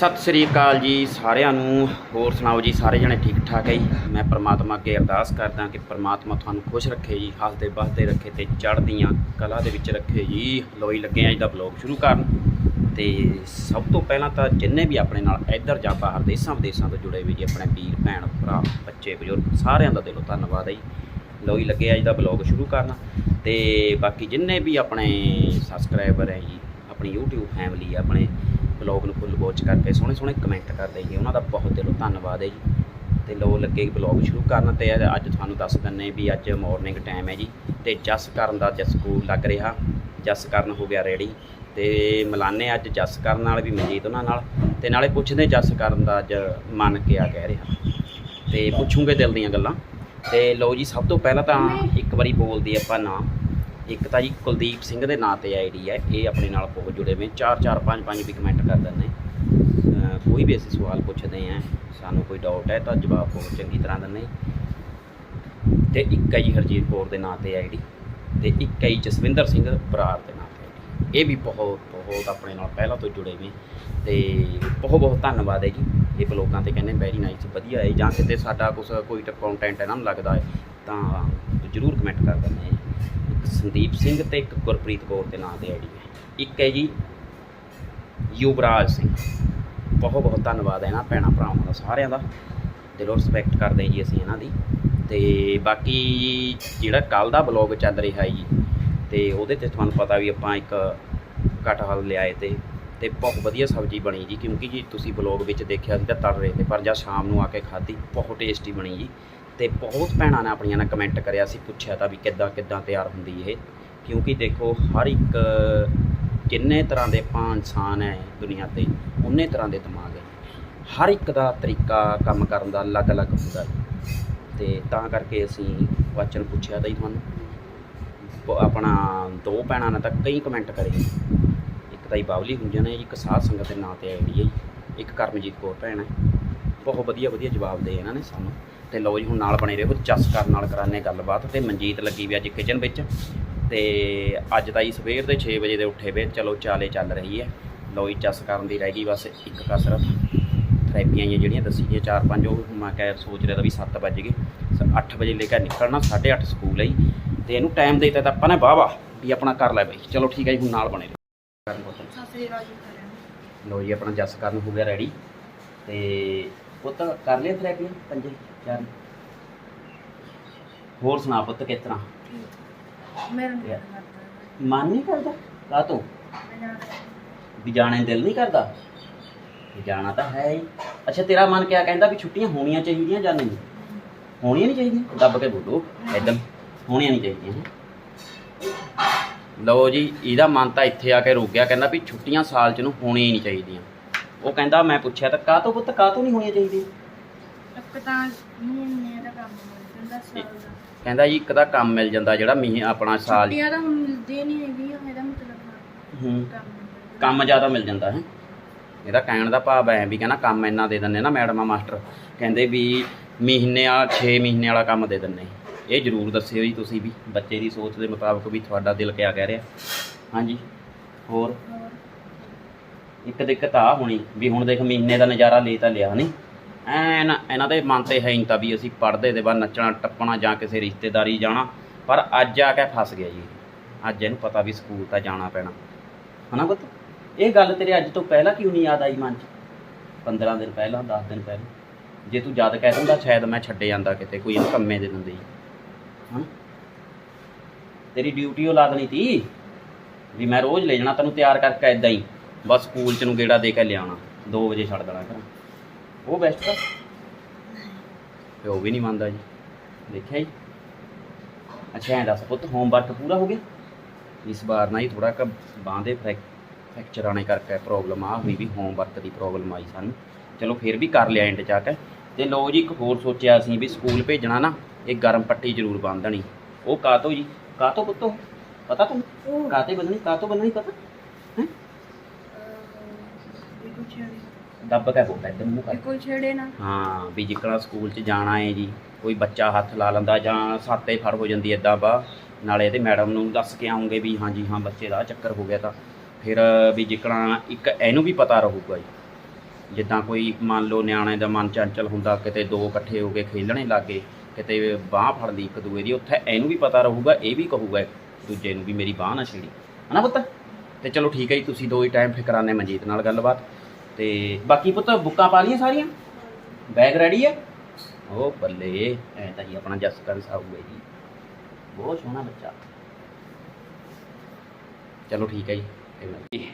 ਸਤਿ ਸ੍ਰੀ ਅਕਾਲ ਜੀ ਸਾਰਿਆਂ ਨੂੰ। ਹੋਰ ਸੁਣਾਓ ਜੀ, ਸਾਰੇ ਜਣੇ ਠੀਕ ਠਾਕ ਹੈ ਜੀ? ਮੈਂ ਪਰਮਾਤਮਾ ਅੱਗੇ ਅਰਦਾਸ ਕਰਦਾ ਕਿ ਪਰਮਾਤਮਾ ਤੁਹਾਨੂੰ ਖੁਸ਼ ਰੱਖੇ ਜੀ, ਹੱਸਦੇ ਬਸਦੇ ਰੱਖੇ ਤੇ ਚੜ੍ਹਦੀਆਂ ਕਲਾ ਦੇ ਵਿੱਚ ਰੱਖੇ ਜੀ। ਲੋਈ ਲੱਗੇ ਅੱਜ ਦਾ ਬਲੌਗ ਸ਼ੁਰੂ ਕਰਨ। ਤੇ ਸਭ ਤੋਂ ਪਹਿਲਾਂ ਤਾਂ ਜਿੰਨੇ ਵੀ ਆਪਣੇ ਨਾਲ ਇੱਧਰ ਜਾਂ ਬਾਹਰ ਦੇਸ਼ਾਂ ਵਿਦੇਸ਼ਾਂ ਤੋਂ ਜੁੜੇ ਵੀ ਜੀ, ਆਪਣੇ ਵੀਰ, ਭੈਣ, ਭਰਾ, ਬੱਚੇ, ਬਜ਼ੁਰਗ, ਸਾਰਿਆਂ ਦਾ ਦਿਲੋਂ ਧੰਨਵਾਦ ਹੈ ਜੀ। ਲੋਈ ਲੱਗੇ ਅੱਜ ਦਾ ਬਲੌਗ ਸ਼ੁਰੂ ਕਰਨਾ। ਤੇ ਬਾਕੀ ਜਿੰਨੇ ਵੀ ਆਪਣੇ ਸਬਸਕ੍ਰਾਈਬਰ ਹੈ ਜੀ, ਆਪਣੀ YouTube ਫੈਮਿਲੀ ਆਪਣੇ ਬਲੌਗ ਨੂੰ ਫੁੱਲ ਵਾਚ ਕਰਕੇ ਸੋਹਣੇ ਸੋਹਣੇ ਕਮੈਂਟ ਕਰਦੇ ਜੀ ਉਹਨਾਂ ਦਾ ਬਹੁਤ ਦਿਲੋਂ ਧੰਨਵਾਦ ਹੈ ਜੀ। ਤੇ ਲੋ ਲੱਗੇ ਬਲੌਗ ਸ਼ੁਰੂ ਕਰਨ ਤੇ ਅੱਜ ਤੁਹਾਨੂੰ ਦੱਸ ਦਿੰਨੇ ਵੀ ਅੱਜ ਮਾਰਨਿੰਗ ਟਾਈਮ ਹੈ ਜੀ। ਤੇ ਜਸ ਕਰਨ ਦਾ ਜਸ ਸਕੂਲ ਲੱਗ ਰਿਹਾ। ਜਸ ਕਰਨ ਹੋ ਗਿਆ ਰੈਡੀ ਤੇ ਮਿਲਾਨੇ ਅੱਜ ਜਸ ਕਰਨ ਨਾਲ ਵੀ ਮਨਜੀਤ ਉਹਨਾਂ ਨਾਲ। ਤੇ ਨਾਲੇ ਪੁੱਛਦੇ ਜਸ ਕਰਨ ਦਾ ਅੱਜ ਮਨ ਕਿਆ ਕਹਿ ਰਿਹਾ। ਤੇ ਪੁੱਛੂਗੇ ਦਿਲ ਦੀਆਂ ਗੱਲਾਂ। ਤੇ ਲੋ ਜੀ, ਸਭ ਤੋਂ ਪਹਿਲਾਂ ਤਾਂ ਇੱਕ ਵਾਰੀ ਬੋਲਦੀ ਆਪਾਂ ਨਾਮ। ਇੱਕ ਤਾਂ ਜੀ ਕੁਲਦੀਪ ਸਿੰਘ ਦੇ ਨਾਂ ਤੇ ਆਈਡੀ ਹੈ ਇਹ ਆਪਣੇ ਨਾਲ ਬਹੁਤ ਜੁੜੇ ਹੋਏ 4 4 5 5 ਵੀ ਕਮੈਂਟ ਕਰ ਦਿੰਦੇ ਕੋਈ ਵੀ ਅਸੀਂ ਸਵਾਲ ਪੁੱਛਦੇ ਆ ਸਾਨੂੰ ਕੋਈ ਡਾਊਟ ਹੈ ਤਾਂ ਜਵਾਬ ਬਹੁਤ ਚੰਗੀ ਤਰ੍ਹਾਂ ਦਿੰਦੇ ਤੇ ਇੱਕ ਹੈ ਜੀ ਹਰਜੀਤ ਕੌਰ ਦੇ ਨਾਂ ਤੇ ਆਈਡੀ ਤੇ ਇੱਕ ਹੈ ਜੀ ਜਸਵਿੰਦਰ ਸਿੰਘ ਬਰਾੜ ਦੇ ਨਾਂ ਤੇ। ਇਹ ਵੀ ਬਹੁਤ ਬਹੁਤ ਆਪਣੇ ਨਾਲ ਪਹਿਲਾਂ ਤੋਂ ਜੁੜੇ ਨੇ ਤੇ ਬਹੁਤ ਬਹੁਤ ਧੰਨਵਾਦ ਹੈ ਜੀ। ਇਹ ਬਲੋਗਾਂ ਤੇ ਕਹਿੰਦੇ ਵੈਰੀ ਨਾਈਸ ਵਧੀਆ ਹੈ। ਜਾਂ ਕਿਤੇ ਸਾਡਾ ਕੁਝ ਕੋਈ ਕੰਟੈਂਟ ਇਹਨਾਂ ਨੂੰ ਲੱਗਦਾ ਹੈ, ਤਾਂ ਜਰੂਰ ਕਮੈਂਟ ਕਰ ਦਿੰਦੇ ਆ ਇੱਕ ਸੰਦੀਪ ਸਿੰਘ ਤੇ ਇੱਕ ਗੁਰਪ੍ਰੀਤ ਕੌਰ ਦੇ ਨਾਂ ਤੇ ਆਈਡੀ ਹੈ। ਇੱਕ ਹੈ ਜੀ ਯੁਵਰਾਜ ਸਿੰਘ। ਬਹੁਤ ਬਹੁਤ ਧੰਨਵਾਦ ਹੈ ਇਹਨਾਂ ਭੈਣਾਂ ਭਰਾਵਾਂ ਦਾ, ਸਾਰਿਆਂ ਦਾ। ਦਿਲੋਂ ਰਿਸਪੈਕਟ ਕਰਦੇ ਜੀ ਅਸੀਂ ਇਹਨਾਂ ਦੀ। ਤੇ ਬਾਕੀ ਜਿਹੜਾ ਕੱਲ ਦਾ ਬਲੌਗ ਚੱਲ ਰਿਹਾ ਹੈ ਜੀ ਤੇ ਉਹਦੇ ਤੇ ਤੁਹਾਨੂੰ ਪਤਾ ਵੀ ਆਪਾਂ ਇੱਕ ਕਟਹਲ ਲਿਆਏ ਤੇ ਤੇ ਬਹੁਤ ਵਧੀਆ ਸਬਜ਼ੀ ਬਣੀ ਜੀ, ਕਿਉਂਕਿ ਜੀ ਤੁਸੀਂ ਬਲੌਗ ਵਿੱਚ ਦੇਖਿਆ ਸੀ ਤਾਂ ਤੜ ਰਹੇ ਤੇ, ਪਰ ਜਦ ਸ਼ਾਮ ਨੂੰ ਆ ਕੇ ਖਾਧੀ, ਬਹੁਤ ਟੇਸਟੀ ਬਣੀ ਜੀ। ਤੇ ਬਹੁਤ ਭੈਣਾਂ ਨੇ ਆਪਣੀਆਂ ਨਾਲ ਕਮੈਂਟ ਕਰਿਆ ਸੀ, ਪੁੱਛਿਆ ਤਾਂ ਵੀ ਕਿੱਦਾਂ ਕਿੱਦਾਂ ਤਿਆਰ ਹੁੰਦੀ ਇਹ। ਕਿਉਂਕਿ ਦੇਖੋ, ਹਰ ਇੱਕ ਜਿੰਨੇ ਤਰ੍ਹਾਂ ਦੇ ਆਪਾਂ ਇਨਸਾਨ ਹੈ ਦੁਨੀਆ ਤੇ, ਉਨੇ ਤਰ੍ਹਾਂ ਦੇ ਦਿਮਾਗ ਹੈ ਹਰ ਇੱਕ ਦਾ ਤਰੀਕਾ, ਕੰਮ ਕਰਨ ਦਾ ਅਲੱਗ-ਅਲੱਗ ਹੁੰਦਾ ਹੈ ਤੇ ਤਾਂ ਕਰਕੇ ਅਸੀਂ ਵਚਨ ਪੁੱਛਿਆ ਤਾਂ ਜੀ ਤੁਹਾਨੂੰ। ਆਪਣਾ ਦੋ ਭੈਣਾਂ ਨੇ ਤਾਂ ਕਈ ਕਮੈਂਟ ਕਰੇ। ਇੱਕ ਤਾਂ ਜੀ ਬਾਵਲੀ ਹੁੰਜਣ ਹੈ ਜੀ, ਇੱਕ ਸਾਧ ਸੰਗਤ ਦੇ ਨਾਂ ਤੇ ਆਈਡੀ ਹੈ ਜੀ, ਇੱਕ ਕਰਮਜੀਤ ਕੌਰ ਭੈਣ ਹੈ। ਬਹੁਤ ਵਧੀਆ ਵਧੀਆ ਜਵਾਬ ਦੇ ਇਹਨਾਂ ਨੇ ਸਾਨੂੰ। ਤੇ ਲਓ ਜੀ ਹੁਣ ਨਾਲ ਬਣੇ ਰਹੋ ਚਸ ਕਰਨ ਨਾਲ ਕਰਾਨੇ ਗੱਲਬਾਤ ਤੇ ਮਨਜੀਤ ਲੱਗੀ ਵੀ ਅੱਜ ਕਿਚਨ ਵਿੱਚ। ਤੇ ਅੱਜ ਤਾਂ ਜੀ ਸਵੇਰ ਦੇ 6 ਵਜੇ ਦੇ ਉੱਠੇ ਵੇ। ਚਲੋ ਚਾਲੇ ਚੱਲ ਰਹੀ ਹੈ। ਲਓ ਜੀ ਚਸ ਕਰਨ ਦੀ ਰਹਿ ਗਈ ਬਸ ਇੱਕ ਕਸਰਤ। ਥੈਰੇਪੀਆਂ ਜਿਹੀਆਂ ਜਿਹੜੀਆਂ ਦੱਸੀ ਦੀਆਂ ਚਾਰ ਪੰਜ ਉਹ ਮੈਂ ਕਹਿ ਸੋਚ ਰਿਹਾ ਤਾਂ ਵੀ 7 ਵੱਜ ਗਏ। 8 ਵਜੇ ਲੈ ਕੇ ਨਿਕਲਣਾ 8:30 ਸਕੂਲ ਹੈ ਜੀ। ਤੇ ਇਹਨੂੰ ਟਾਈਮ ਦੇ ਦਿੱਤਾ ਤਾਂ ਆਪਾਂ ਨੇ ਵਾਹ ਵਾਹ ਵੀ ਆਪਣਾ ਕਰ ਲੈ ਬਈ। ਚਲੋ ਠੀਕ ਹੈ ਜੀ ਹੁਣ ਨਾਲ ਬਣੇ ਰਹੋ। ਕਰਨ ਪੁੱਤ। ਅਕਾਲ ਜੀ ਆਪਣਾ ਜਸ ਕਰਨ ਹੋ ਗਿਆ ਰੈਡੀ ਤੇ ਪੁੱਤ ਕਰ ਲਿਆ ਥੈਰੇਪੀਆਂ ਪੰਜੇ ਚਾਰ। ਹੋਰ ਸੁਣਾ ਪੁੱਤ ਕਿਸ ਤਰ੍ਹਾਂ? ਮਨ ਨਹੀਂ ਕਰਦਾ? ਕਾ ਤੂੰ? ਵੀ ਜਾਣੇ ਨੂੰ ਦਿਲ ਨਹੀਂ ਕਰਦਾ? ਵੀ ਜਾਣਾ ਤਾਂ ਹੈ ਹੀ। ਅੱਛਾ ਤੇਰਾ ਮਨ ਕਿਆ ਕਹਿੰਦਾ ਵੀ ਛੁੱਟੀਆਂ ਹੋਣੀਆਂ ਚਾਹੀਦੀਆਂ ਜਾਂ ਨਹੀਂ? ਹੋਣੀਆਂ ਨਹੀਂ ਚਾਹੀਦੀਆਂ? ਦੱਬ ਕੇ ਬੋਲੋ। ਐਦਮ ਹੋਣੀਆਂ ਨਹੀਂ ਚਾਹੀਦੀਆਂ। ਲਓ ਜੀ ਇਹਦਾ ਮਨ ਤਾਂ ਇੱਥੇ ਆ ਕੇ ਰੁਕ ਗਿਆ ਕਹਿੰਦਾ ਵੀ ਛੁੱਟੀਆਂ ਸਾਲ ਚ ਨੂੰ ਹੋਣੀਆਂ ਹੀ ਨਹੀਂ ਚਾਹੀਦੀਆਂ। ਉਹ ਕਹਿੰਦਾ ਮੈਂ ਪੁੱਛਿਆ ਤਾਂ ਕਾਹ ਤੋਂ ਪੁੱਤ ਕਾਹ ਤੋਂ ਨਹੀਂ ਹੋਣੀਆਂ ਚਾਹੀਦੀਆਂ? ਇੱਕ ਤਾਂ ਮਹੀਨੇ ਦਾ ਕੰਮ ਮਿਲ ਜਾਂਦਾ ਸਾਲ ਦਾ। ਕਹਿੰਦਾ ਜੀ ਇੱਕ ਤਾਂ ਕੰਮ ਮਿਲ ਜਾਂਦਾ ਜਿਹੜਾ ਮੀਂਹ ਆਪਣਾ ਸਾਲ ਛੁੱਟੀਆਂ ਤਾਂ ਹੁਣ ਮਿਲਦੀਆਂ ਨਹੀਂ ਹੈਗੀਆਂ ਇਹਦਾ ਮਤਲਬ ਹੂੰ। ਕੰਮ ਮਿਲਦਾ। ਕੰਮ ਜ਼ਿਆਦਾ ਮਿਲ ਜਾਂਦਾ ਹੈ। ਇਹਦਾ ਕਹਿਣ ਦਾ ਭਾਵ ਐ ਵੀ ਕਹਿੰਦਾ ਕੰਮ ਇੰਨਾ ਦੇ ਦਿੰਦੇ ਨਾ ਮੈਡਮਾਂ ਮਾਸਟਰ। ਕਹਿੰਦੇ ਵੀ ਮਹੀਨੇ ਆ 6 ਮਹੀਨੇ ਵਾਲਾ ਕੰਮ ਦੇ ਦਿੰਦੇ ਇਹ ਜ਼ਰੂਰ ਦੱਸਿਓ ਜੀ ਤੁਸੀਂ ਵੀ, ਬੱਚੇ ਦੀ ਸੋਚ ਦੇ ਮੁਤਾਬਕ ਵੀ ਤੁਹਾਡਾ ਦਿਲ ਕਿਆ ਕਹਿ ਰਿਹਾ। ਹਾਂਜੀ, ਹੋਰ? ਇੱਕ ਦਿੱਕਤ ਆ ਹੋਣੀ, ਵੀ ਹੁਣ ਦੇਖ ਮਹੀਨੇ ਦਾ ਨਜ਼ਾਰਾ ਲੈ ਤਾਂ ਲਿਆ ਨਹੀਂ ਐਨ, ਇਹਨਾਂ ਦੇ ਮਨ ਤੇ ਹੈ ਹੀ ਤਾਂ ਵੀ ਅਸੀਂ ਪੜਦੇ ਦੇ ਬਾਅਦ ਨੱਚਣਾ, ਟੱਪਣਾ ਜਾਂ ਕਿਸੇ ਰਿਸ਼ਤੇਦਾਰੀ ਜਾਣਾ, ਪਰ ਅੱਜ ਆ ਕੇ ਫਸ ਗਿਆ ਜੀ। ਅੱਜ ਇਹਨੂੰ ਪਤਾ ਵੀ ਸਕੂਲ ਤਾਂ ਜਾਣਾ ਪੈਣਾ। ਹਨਾ ਪੁੱਤ? ਇਹ ਗੱਲ ਤੇਰੇ ਅੱਜ ਤੋਂ ਪਹਿਲਾਂ ਕਿਉਂ ਨਹੀਂ ਯਾਦ ਆਈ ਮਨ 'ਚ? 15 ਦਿਨ ਪਹਿਲਾਂ 10 ਦਿਨ ਪਹਿਲਾਂ। ਜੇ ਤੂੰ ਯਾਦ ਕਹਿ ਦਿੰਦਾ, ਸ਼ਾਇਦ ਮੈਂ ਛੱਡੇ ਜਾਂਦਾ ਕਿਤੇ, ਕੋਈ ਕੰਮੇ ਦੇ ਦਿੰਦੇ ਜੀ। ਹਾਂ। ਤੇਰੀ ਡਿਊਟੀ ਉਹ ਲਾ ਦੇਣੀ ਤੀ ਵੀ ਮੈਂ ਰੋਜ਼ ਲੈ ਜਾਣਾ, ਤੈਨੂੰ ਤਿਆਰ ਕਰਕੇ ਇਦਾਂ ਹੀ। ਬਸ ਸਕੂਲ ਚ ਨੂੰ ਗੇੜਾ ਦੇ ਕੇ ਲਿਆਉਣਾ। 2 ਵਜੇ ਛੱਡ ਦੇਣਾ ਘਰ। ਉਹ ਬੈਸਟ ਆ। ਤੇ ਉਹ ਵੀ ਨਹੀਂ ਮੰਨਦਾ ਜੀ। ਦੇਖਿਆ ਜੀ। ਅੱਛਾ, ਐਂ ਦੱਸ ਪੁੱਤ ਹੋਮਵਰਕ ਪੂਰਾ ਹੋ ਗਿਆ? ਇਸ ਵਾਰ ਨਾ ਹੀ ਥੋੜਾ ਕ ਬਾਂਦੇ ਫ੍ਰੈਕਚਰ ਆਣੇ ਕਰਕੇ ਪ੍ਰੋਬਲਮ ਆ, ਹੋਈ ਵੀ ਹੋਮਵਰਕ ਦੀ ਪ੍ਰੋਬਲਮ ਆਈ ਸਾਨੂੰ। ਚਲੋ ਫਿਰ ਵੀ ਕਰ ਲਿਆ ਐਂਡ ਜਾ ਕੇ ਤੇ ਲੋ ਜੀ, ਇੱਕ ਹੋਰ ਸੋਚਿਆ ਸੀ ਵੀ ਸਕੂਲ ਭੇਜਣਾ ਨਾ। ਇਹ ਗਰਮ ਪੱਟੀ ਜ਼ਰੂਰ ਬੰਨ ਦੇਣੀ। ਉਹ ਕਾਤੋਂ ਜੀ? ਕਾਤੋਂ ਪੁੱਤੋ? ਪਤਾ ਤੁਹਾਨੂੰ ਕਾਤੇ ਬੰਨਣੀ? ਕਾਤੋਂ ਬੰਨਣੀ ਪਤਾ? ਹੈ? ਦੱਬ ਕੇ ਬੋਲਦਾ ਇੱਧਰ ਮੂੰਹ ਕਰ। ਕੋਈ ਛੇੜੇ ਨਾ। ਹਾਂ ਵੀ ਜਿੱਕਣਾ ਸਕੂਲ 'ਚ ਜਾਣਾ ਹੈ ਜੀ। ਕੋਈ ਬੱਚਾ ਹੱਥ ਲਾ ਲੈਂਦਾ ਜਾਂ ਸਾਤੇ ਫੜ ਹੋ ਜਾਂਦੀ ਐਦਾਂ ਬਾ। ਨਾਲੇ ਇਹਦੇ ਮੈਡਮ ਨੂੰ ਦੱਸ ਕੇ ਆਉਂਗੇ ਵੀ ਹਾਂਜੀ ਹਾਂ ਬੱਚੇ ਦਾ ਚੱਕਰ ਹੋ ਗਿਆ ਤਾਂ। ਫਿਰ ਵੀ ਜਿੱਕਣਾ ਇੱਕ ਇਹਨੂੰ ਵੀ ਪਤਾ ਰਹੂਗਾ ਜੀ। ਜਿੱਦਾਂ ਕੋਈ ਮੰਨ ਲਓ ਨਿਆਣੇ ਦਾ ਮਨ ਚੰਚਲ ਹੁੰਦਾ ਕਿਤੇ ਦੋ ਇਕੱਠੇ ਹੋ ਕੇ ਖੇਲਣੇ ਲੱਗੇ ਕਿਤੇ ਬਾਹ ਫੜ ਲਈ ਇੱਕ ਦੂਏ ਦੀ, ਉੱਥੇ ਇਹਨੂੰ ਵੀ ਪਤਾ ਰਹੂਗਾ, ਇਹ ਵੀ ਕਹੂਗਾ, ਦੂਜੇ ਨੂੰ ਵੀ ਮੇਰੀ ਬਾਹ ਨਾ ਛੇੜੀ। ਹਨਾ ਪੁੱਤ? ਤੇ ਚਲੋ ਠੀਕ ਹੈ ਜੀ, ਤੁਸੀਂ ਦੋ ਹੀ ਟਾਈਮ ਫਿਕਰਾਨੇ ਮਨਜੀਤ ਨਾਲ ਗੱਲਬਾਤ। ਤੇ ਬਾਕੀ ਪੁੱਤ, ਬੁੱਕਾਂ ਪਾ ਲਈਆਂ ਸਾਰੀਆਂ? ਬੈਗ ਰੈਡੀ ਹੈ ਉਹ ਬੱਲੇ, ਐ ਤਾਂ ਜੀ ਆਪਣਾ ਜਸਕਰ ਸਾਹੂ ਹੈ ਜੀ। ਬਹੁਤ ਸੋਹਣਾ ਬੱਚਾ। ਚਲੋ ਠੀਕ ਹੈ ਜੀ ਫਿਰ ਮਿਲਦੇ ਹਾਂ।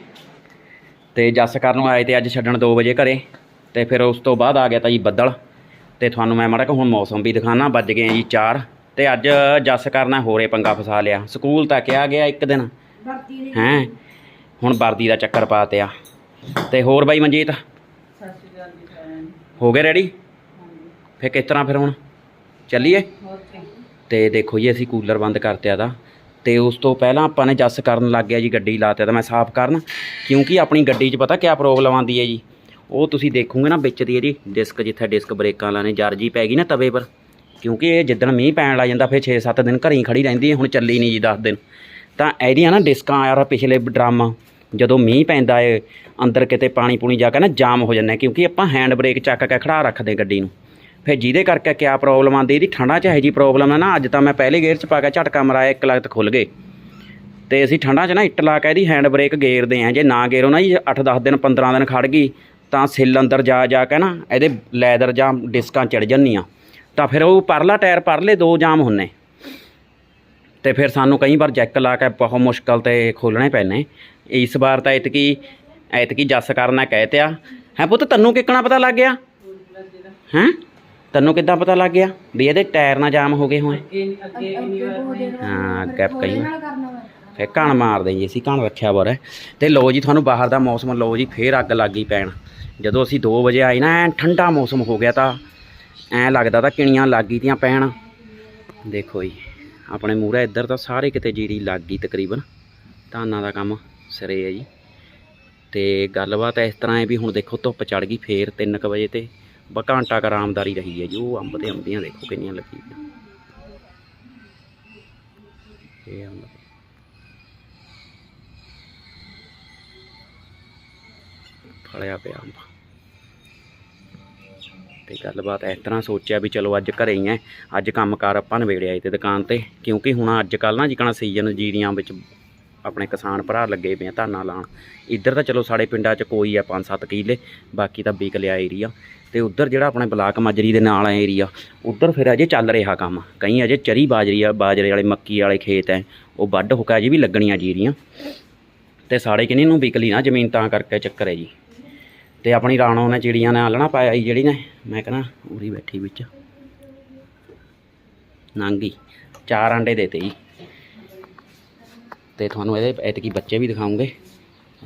ਤੇ ਜਸਕਰ ਨੂੰ ਆਏ ਤੇ ਅੱਜ ਛੱਡਣ 2 ਵਜੇ ਘਰੇ, ਤੇ ਫਿਰ ਉਸ ਤੋਂ ਬਾਅਦ ਆ ਗਿਆ ਤਾਂ ਜੀ ਬੱਦਲ। ਤੇ ਤੁਹਾਨੂੰ ਮੈਂ ਮਾੜਾ ਕਿ ਹੁਣ ਮੌਸਮ ਵੀ ਦਿਖਾਣਾ ਵੱਜ ਗਏ ਆ ਜੀ 4 ਤੇ ਅੱਜ ਜਸਕਰ ਨੇ ਹੋਰੇ ਪੰਗਾ ਫਸਾ ਲਿਆ। ਸਕੂਲ ਤਾਂ ਕਿਹਾ ਗਿਆ ਇੱਕ ਦਿਨ। ਹੈਂ? ਹੁਣ ਵਰਦੀ ਦਾ ਚੱਕਰ ਪਾਤਿਆ ਤੇ ਹੋਰ ਬਾਈ ਮਨਜੀਤ? ਸਤਿ ਸ਼੍ਰੀ ਅਕਾਲ ਜੀ ਸਾਰਿਆਂ ਨੂੰ ਹੋ ਗਏ ਰੈਡੀ ਫਿਰ ਕਿਸ ਤਰ੍ਹਾਂ ਫਿਰ ਹੁਣ? ਚੱਲੀਏ? ਤੇ ਦੇਖੋ ਜੀ ਅਸੀਂ ਕੂਲਰ ਬੰਦ ਕਰਤਿਆ ਦਾ। ਤੇ ਉਸ ਤੋਂ ਪਹਿਲਾਂ ਆਪਾਂ ਨੇ ਜੱਸ ਕਰਨ ਲੱਗ ਗਿਆ ਜੀ ਗੱਡੀ ਲਾਤਿਆ ਤਾਂ ਮੈਂ ਸਾਫ਼ ਕਰਨ। ਕਿਉਂਕਿ ਆਪਣੀ ਗੱਡੀ 'ਚ ਪਤਾ ਕਿਆ ਪ੍ਰੋਬਲਮ ਆਉਂਦੀ ਹੈ ਜੀ? ਉਹ ਤੁਸੀਂ ਦੇਖੋਗੇ ਨਾ ਵਿੱਚ ਦੀ ਇਹਦੀ ਡਿਸਕ ਜਿੱਥੇ ਡਿਸਕ ਬ੍ਰੇਕਾਂ ਲਾਣੇ ਜਰਜੀ ਪੈ ਗਈ ਨਾ ਤਵੇ ਪਰ। ਕਿਉਂਕਿ ਇਹ ਜਿੱਦਣ ਮੀਂਹ ਪੈਣ ਲੱਗ ਜਾਂਦਾ, ਫਿਰ 6-7 ਦਿਨ ਘਰੀ ਖੜੀ ਰਹਿੰਦੀ ਹੈ, ਹੁਣ ਚੱਲੀ ਨਹੀਂ ਜੀ 10 ਦਿਨ। ਤਾਂ ਇਹਦੀਆਂ ਨਾ ਡਿਸਕਾਂ ਯਾਰ ਪਿਛਲੇ ਡਰਮ, ਜਦੋਂ ਮੀਂਹ ਪੈਂਦਾ ਏ, ਅੰਦਰ ਕਿਤੇ ਪਾਣੀ ਪੂਣੀ ਜਾ ਕੇ ਨਾ ਜਾਮ ਹੋ ਜਾਂਦਾ ਕਿਉਂਕਿ ਆਪਾਂ ਹੈਂਡ ਬ੍ਰੇਕ ਚੱਕ ਕੇ ਖੜਾ ਰੱਖਦੇ ਗੱਡੀ ਨੂੰ। ਫਿਰ ਜਿਹਦੇ ਕਰਕੇ ਕਿਆ ਪ੍ਰੋਬਲਮ ਆਉਂਦੀ, ਇਹਦੀ ਠੰਡਾ ਚ ਇਹੋ ਜੀ ਪ੍ਰੋਬਲਮ ਹੈ ਨਾ, ਅੱਜ ਤਾਂ ਮੈਂ ਪਹਿਲੇ ਗੇਅਰ ਚ ਪਾ ਕੇ ਝਟਕਾ ਮਰਾਇਆ ਇੱਕ ਲਗਤ ਖੁੱਲ ਗਏ ਤੇ ਅਸੀਂ ਠੰਡਾ ਚ ਨਾ ਇੱਟ ਲਾ ਕੇ ਇਹਦੀ ਹੈਂਡ ਬ੍ਰੇਕ ਗੇਰਦੇ ਆਂ ਜੇ ਨਾ ਗੇਰੋ ਨਾ ਜੀ 8-10 ਦਿਨ 15 ਦਿਨ ਖੜ ਗਈ ਤਾਂ ਸਿੱਲ ਅੰਦਰ ਜਾ ਜਾ ਕੇ ਨਾ ਇਹਦੇ ਲੈਦਰ ਜਾਂ ਡਿਸਕਾਂ ਚੜ ਜੰਨੀਆਂ ਤਾਂ ਫਿਰ ਉਹ ਪਰਲਾ ਟਾਇਰ ਪਰਲੇ ਦੋ ਜਾਮ ਹੁੰਨੇ। ਤੇ ਫਿਰ ਸਾਨੂੰ ਕਈ ਵਾਰ ਜੈਕ ਲਾ ਕੇ ਬਹੁਤ ਮੁਸ਼ਕਲ ਤੇ ਖੋਲਣੇ ਪੈਣੇ ਇਸ ਵਾਰ ਤਾਂ ਐਤਕੀ ਐਤਕੀ ਜੱਸ ਕਰਨਾ ਕਹਿਤਿਆ ਹੈ ਪੁੱਤ ਤੈਨੂੰ ਕਿੱਕਣਾ ਪਤਾ ਲੱਗ ਗਿਆ? ਹੈਂ? ਤੈਨੂੰ ਕਿੱਦਾਂ ਪਤਾ ਲੱਗ ਗਿਆ ਵੀ ਇਹਦੇ ਟਾਇਰ ਨਾ ਜਾਮ ਹੋ ਗਏ ਹੋਏ ਹਾਂ ਗੈਪ ਕਈ ਫੇਰ ਕਣ ਮਾਰਦੇ ਜੀ ਅਸੀਂ ਕਣ ਰੱਖਿਆ ਬਾਰ। ਤੇ ਲੋ ਜੀ ਤੁਹਾਨੂੰ ਬਾਹਰ ਦਾ ਮੌਸਮ ਲੋ ਜੀ ਫੇਰ ਅੱਗ ਲੱਗ ਗਈ ਪੈਣ। ਜਦੋਂ ਅਸੀਂ 2 ਵਜੇ ਆਏ ਨਾ, ਐਨ ਠੰਡਾ ਮੌਸਮ ਹੋ ਗਿਆ ਤਾਂ, ਐ ਲੱਗਦਾ ਤਾਂ ਕਿਣੀਆਂ ਲੱਗ ਗਈ ਤੀਆਂ ਪੈਣ। ਦੇਖੋ ਜੀ, ਆਪਣੇ ਮੂਹਰੇ ਇੱਧਰ ਤਾਂ ਸਾਰੇ ਕਿਤੇ ਜੀਰੀ ਲੱਗ ਗਈ ਤਕਰੀਬਨ। ਧਾਨਾਂ ਦਾ ਕੰਮ ਸਿਰੇ ਹੈ ਜੀ। ਤੇ ਗੱਲਬਾਤ ਇਸ ਤਰ੍ਹਾਂ ਹੈ ਵੀ ਹੁਣ ਦੇਖੋ ਧੁੱਪ ਚੜ ਗਈ, ਫੇਰ 3:00 ਵਜੇ ਤੇ ਬ ਘੰਟਾ ਕੁ ਆਰਾਮਦਾਰੀ ਰਹੀ ਹੈ ਜੀ। ਉਹ ਅੰਬ ਤੇ ਅੰਬੀਆਂ ਦੇਖੋ ਕਿੰਨੀਆਂ ਲੱਗੀ ਇਹ ਅੰਬ। ਫੜਿਆ ਪਿਆ ਅੰਬ। ਤੇ ਗੱਲਬਾਤ ਇਸ ਤਰ੍ਹਾਂ ਸੋਚਿਆ ਵੀ ਚਲੋ ਅੱਜ ਘਰੇ ਹੀ ਐ। ਅੱਜ ਕੰਮਕਾਰ ਆਪਾਂ ਨਵੇੜਿਆ ਏ ਤੇ ਦੁਕਾਨ ਤੇ, ਕਿਉਂਕਿ ਹੁਣ ਅੱਜ ਕੱਲ ਨਾ ਜਿਕਣਾ ਸੀਜ਼ਨ ਜੀਰੀਆਂ ਵਿੱਚ ਆਪਣੇ ਕਿਸਾਨ ਭਰਾ ਲੱਗੇ ਪਏ ਆ ਧਾਨਾਂ ਲਾਉਣ, ਇੱਧਰ ਤਾਂ ਚਲੋ ਸਾਡੇ ਪਿੰਡਾਂ 'ਚ ਕੋਈ ਆ 5-7 ਕਿੱਲੇ, ਬਾਕੀ ਤਾਂ ਵਿਕ ਲਿਆ ਏਰੀਆ ਤੇ ਉੱਧਰ ਜਿਹੜਾ ਆਪਣੇ ਬਲਾਕ ਮਾਜਰੀ ਦੇ ਨਾਲ ਆ ਏਰੀਆ ਉੱਧਰ ਫਿਰ ਅਜੇ ਚੱਲ ਰਿਹਾ ਕੰਮ। ਕਈ ਅਜੇ ਚਰੀ ਬਾਜਰੀ ਆ, ਬਾਜਰੇ ਵਾਲੇ, ਮੱਕੀ ਵਾਲੇ ਖੇਤ ਐ, ਉਹ ਵੱਢ ਹੋ ਜੀ ਵੀ ਲੱਗਣੀਆਂ ਜੀਰੀਆਂ। ਤੇ ਸਾੜੇ ਕਿਨੇ ਨੂੰ ਵਿਕਲੀ ਨਾ ਜ਼ਮੀਨ ਤਾਂ ਕਰਕੇ ਚੱਕਰ ਹੈ ਜੀ। ਤੇ ਆਪਣੀ ਰਾਣੋ ਨੇ ਚਿੜੀਆਂ ਨੇ ਆਲਣਾ ਪਾਇਆ ਸੀ ਜਿਹੜੀ ਨੇ। ਮੈਂ ਕਹਿੰਦਾ ਉਰੀ ਬੈਠੀ ਵਿੱਚ। ਨਾਂਗੀ। ਚਾਰ ਆਂਡੇ ਦੇਤੇ ਜੀ। ਤੇ ਤੁਹਾਨੂੰ ਇਹਦੇ ਐਤਕੀ ਬੱਚੇ ਵੀ ਦਿਖਾਉਂਗੇ।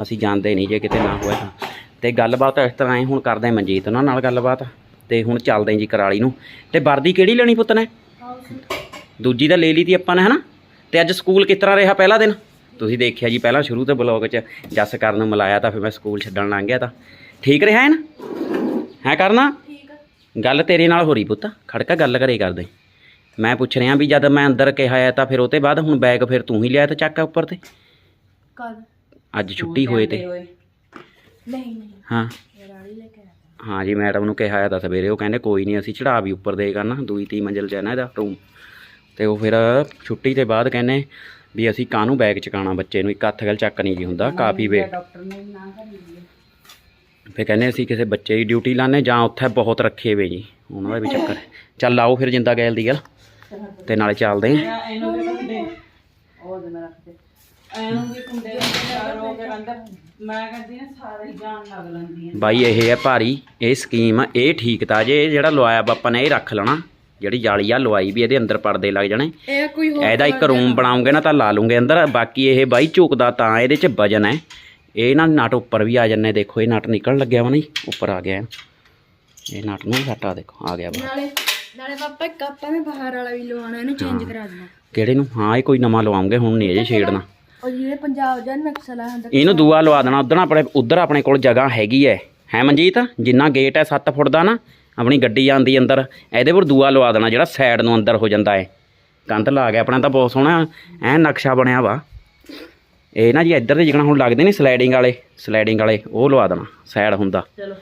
ਅਸੀਂ ਜਾਣਦੇ ਨਹੀਂ ਜੇ ਕਿਤੇ ਨਾ ਹੋਇਆ ਤਾਂ। ਤੇ ਗੱਲਬਾਤ ਇਸ ਤਰ੍ਹਾਂ ਹੈ ਹੁਣ ਕਰਦੇ ਮਨਜੀਤ ਉਹਨਾਂ ਨਾਲ ਗੱਲਬਾਤ। ਤੇ ਹੁਣ ਚੱਲਦੇ ਜੀ ਕਰਾਲੀ ਨੂੰ। ਤੇ ਵਰਦੀ ਕਿਹੜੀ ਲੈਣੀ ਪੁੱਤ ਨੇ? ਦੂਜੀ ਤਾਂ ਲੈ ਲਈ ਤੀ ਆਪਾਂ ਨੇ, ਹਨਾ? ਤੇ ਅੱਜ ਸਕੂਲ ਕਿਸ ਤਰ੍ਹਾਂ ਰਿਹਾ ਪਹਿਲਾ ਦਿਨ? ਤੁਸੀਂ ਦੇਖਿਆ ਜੀ ਪਹਿਲਾਂ ਸ਼ੁਰੂ ਤੋਂ ਬਲੌਗ 'ਚ, ਜੱਸ ਕਰਨ ਨੂੰ ਮਿਲਾਇਆ ਤਾਂ ਫਿਰ ਮੈਂ ਸਕੂਲ ਛੱਡਣ ਲੰਘ ਗਿਆ ਤਾਂ। ਠੀਕ ਰਿਹਾ ਹੈ ਨਾ? ਹੈ ਕਰਨਾ? ਗੱਲ ਤੇਰੇ ਨਾਲ ਹੋ ਰਹੀ ਪੁੱਤ। ਖੜਕਾ ਗੱਲ ਕਰੇ ਕਰਦੇ ਮੈਂ ਪੁੱਛ ਰਿਹਾ ਵੀ ਜਦ ਮੈਂ ਅੰਦਰ ਕਿਹਾ ਆ ਤਾਂ ਫਿਰ ਉਹ ਤੇ ਬਾਅਦ ਹੁਣ ਬੈਗ ਫਿਰ ਤੂੰ ਹੀ ਲਿਆ ਤਾਂ ਚੱਕ ਉੱਪਰ ਤੇ? ਕਦ? ਅੱਜ ਛੁੱਟੀ ਹੋਏ ਤੇ। ਨਹੀਂ ਨਹੀਂ। ਹਾਂ। ਹਾਂ ਜੀ ਮੈਡਮ ਨੂੰ ਕਿਹਾ ਆ ਤਾਂ ਸਵੇਰੇ। ਉਹ ਕਹਿੰਦੇ ਕੋਈ ਨਹੀਂ ਅਸੀਂ ਚੜਾ ਵੀ ਉੱਪਰ ਦੇ ਕਰਨਾ ਦੂਈ ਤੀ ਮੰਜ਼ਿਲ 'ਚ ਹੈ ਨਾ ਇਹਦਾ ਰੂਮ ਤੇ ਉਹ ਫਿਰ ਛੁੱਟੀ ਤੇ ਬਾਅਦ ਕਹਿੰਦੇ ਵੀ ਅਸੀਂ ਕਾਹਨੂੰ ਬੈਗ ਚਕਾਣਾ ਬੱਚੇ ਨੂੰ? ਇੱਕ ਹੱਥ ਗੱਲ ਚੱਕ ਨਹੀਂ ਜੀ ਹੁੰਦਾ ਕਾਫੀ ਵੇ ਡਾਕਟਰ ਨੇ ਵੀ ਨਾ ਕਰੀ ਫਿਰ ਕਹਿੰਦੇ ਅਸੀਂ ਕਿਸੇ ਬੱਚੇ ਦੀ ਡਿਊਟੀ ਲਾਣੇ ਜਾਂ ਉੱਥੇ ਬਹੁਤ ਰੱਖੇ ਵੇ ਜੀ। ਉਹਨਾਂ ਦਾ ਵੀ ਚੱਕਰ ਹੈ। ਚੱਲ ਆਓ ਫਿਰ ਜਿੰਦਾ ਗੈਲ ਦੀ ਗੱਲ। ਤੇ ਨਾਲੇ ਚੱਲਦੇ ਹਾਂ। ਜਾਂ ਇਹਨੂੰ ਵੀ ਕੁੰਡੇ ਉਹ ਦੇ ਮੈਂ ਰੱਖਦੇ। ਇਹਨੂੰ ਵੀ ਕੁੰਡੇ ਰੋ ਕੇ ਕਹਿੰਦਾ ਮੈਂ ਕਹਿੰਦੀ ਆ ਸਾਰੇ ਹੀ ਜਾਣ ਲੱਗ ਲੈਂਦੀਆਂ ਬਾਈ ਇਹ ਹੈ ਭਾਰੀ। ਇਹ ਸਕੀਮ ਆ। ਇਹ ਠੀਕ ਤਾਂ ਜੇ ਜਿਹੜਾ ਲਵਾਇਆ ਵਾ ਆਪਾਂ ਨੇ ਇਹ ਰੱਖ ਲੈਣਾ। ਜਿਹੜੀ ਜਾਲੀ ਆ ਲਵਾਈ ਵੀ ਇਹਦੇ ਅੰਦਰ ਪਰਦੇ ਲੱਗ ਜਾਣੇ। ਇਹ ਕੋਈ ਹੋਰ ਇਹਦਾ ਇੱਕ ਰੂਮ ਬਣਾਉਂਗੇ ਨਾ ਤਾਂ ਲਾ ਲੂੰਗੇ ਅੰਦਰ। ਬਾਕੀ ਇਹ ਬਾਈ ਝੁਕਦਾ ਤਾਂ ਇਹਦੇ 'ਚ ਵਜਨ ਹੈ। ਇਹ ਨਾ ਨਟ ਉੱਪਰ ਵੀ ਆ ਜੰਨੇ ਦੇਖੋ ਇਹ ਨਟ ਨਿਕਲਣ ਲੱਗਿਆ ਵਾ ਨਹੀਂ ਉੱਪਰ ਆ ਗਿਆ। ਇਹ ਨਟ ਨੂੰ ਘਟਾ ਦੇਖੋ ਆ ਗਿਆ ਵਾ। ਨਾਲੇ ਨਾਲੇ ਪਾਪਾ ਇੱਕ ਆਪਾਂ ਨੇ ਬਾਹਰ ਵਾਲਾ ਵੀ ਲਵਾਉਣਾ ਇਹਨੂੰ ਚੇਂਜ ਕਰਾ ਦੇਣਾ। ਕਿਹੜੇ ਨੂੰ? ਹਾਂ ਇਹ ਕੋਈ ਨਵਾਂ ਲਵਾਉਂਗੇ ਹੁਣ ਨਹੀਂ ਅਜੇ ਛੇੜਨਾ। ਉਹ ਜਿਹੜੇ ਪੰਜਾਬ ਦਾ ਨਕਸਲ ਆ ਹੁੰਦਾ ਇਹਨੂੰ ਦੂਆ ਲਵਾ ਦੇਣਾ ਉਧਰ ਆਪਣੇ ਉਧਰ ਆਪਣੇ ਕੋਲ ਜਗ੍ਹਾ ਹੈਗੀ ਐ। ਹੈ ਮਨਜੀਤ? ਜਿੰਨਾ ਗੇਟ ਹੈ 7 ਫੁੱਟ ਦਾ ਨਾ ਆਪਣੀ ਗੱਡੀ ਜਾਂਦੀ ਅੰਦਰ ਇਹਦੇ ਪਰ ਦੂਆ ਲਵਾ ਦੇਣਾ ਜਿਹੜਾ ਸਾਈਡ ਨੂੰ ਅੰਦਰ ਹੋ ਜਾਂਦਾ ਹੈ ਕੰਧ ਲਾ ਗਿਆ ਆਪਣਾ ਤਾਂ ਬਹੁਤ ਸੋਹਣਾ ਐ ਨਕਸ਼ਾ ਬਣਿਆ ਵਾ। ਇਹ ਨਾ ਜੀ ਇੱਧਰ ਦੇ ਜਿਗਣਾ ਹੁਣ ਲੱਗਦੇ ਨੇ ਸਲਾਈਡਿੰਗ ਵਾਲੇ ਸਲਾਈਡਿੰਗ ਵਾਲੇ ਉਹ ਲਵਾ ਦੇਣਾ ਸਾਈਡ ਹੁੰਦਾ। ਚਲੋ।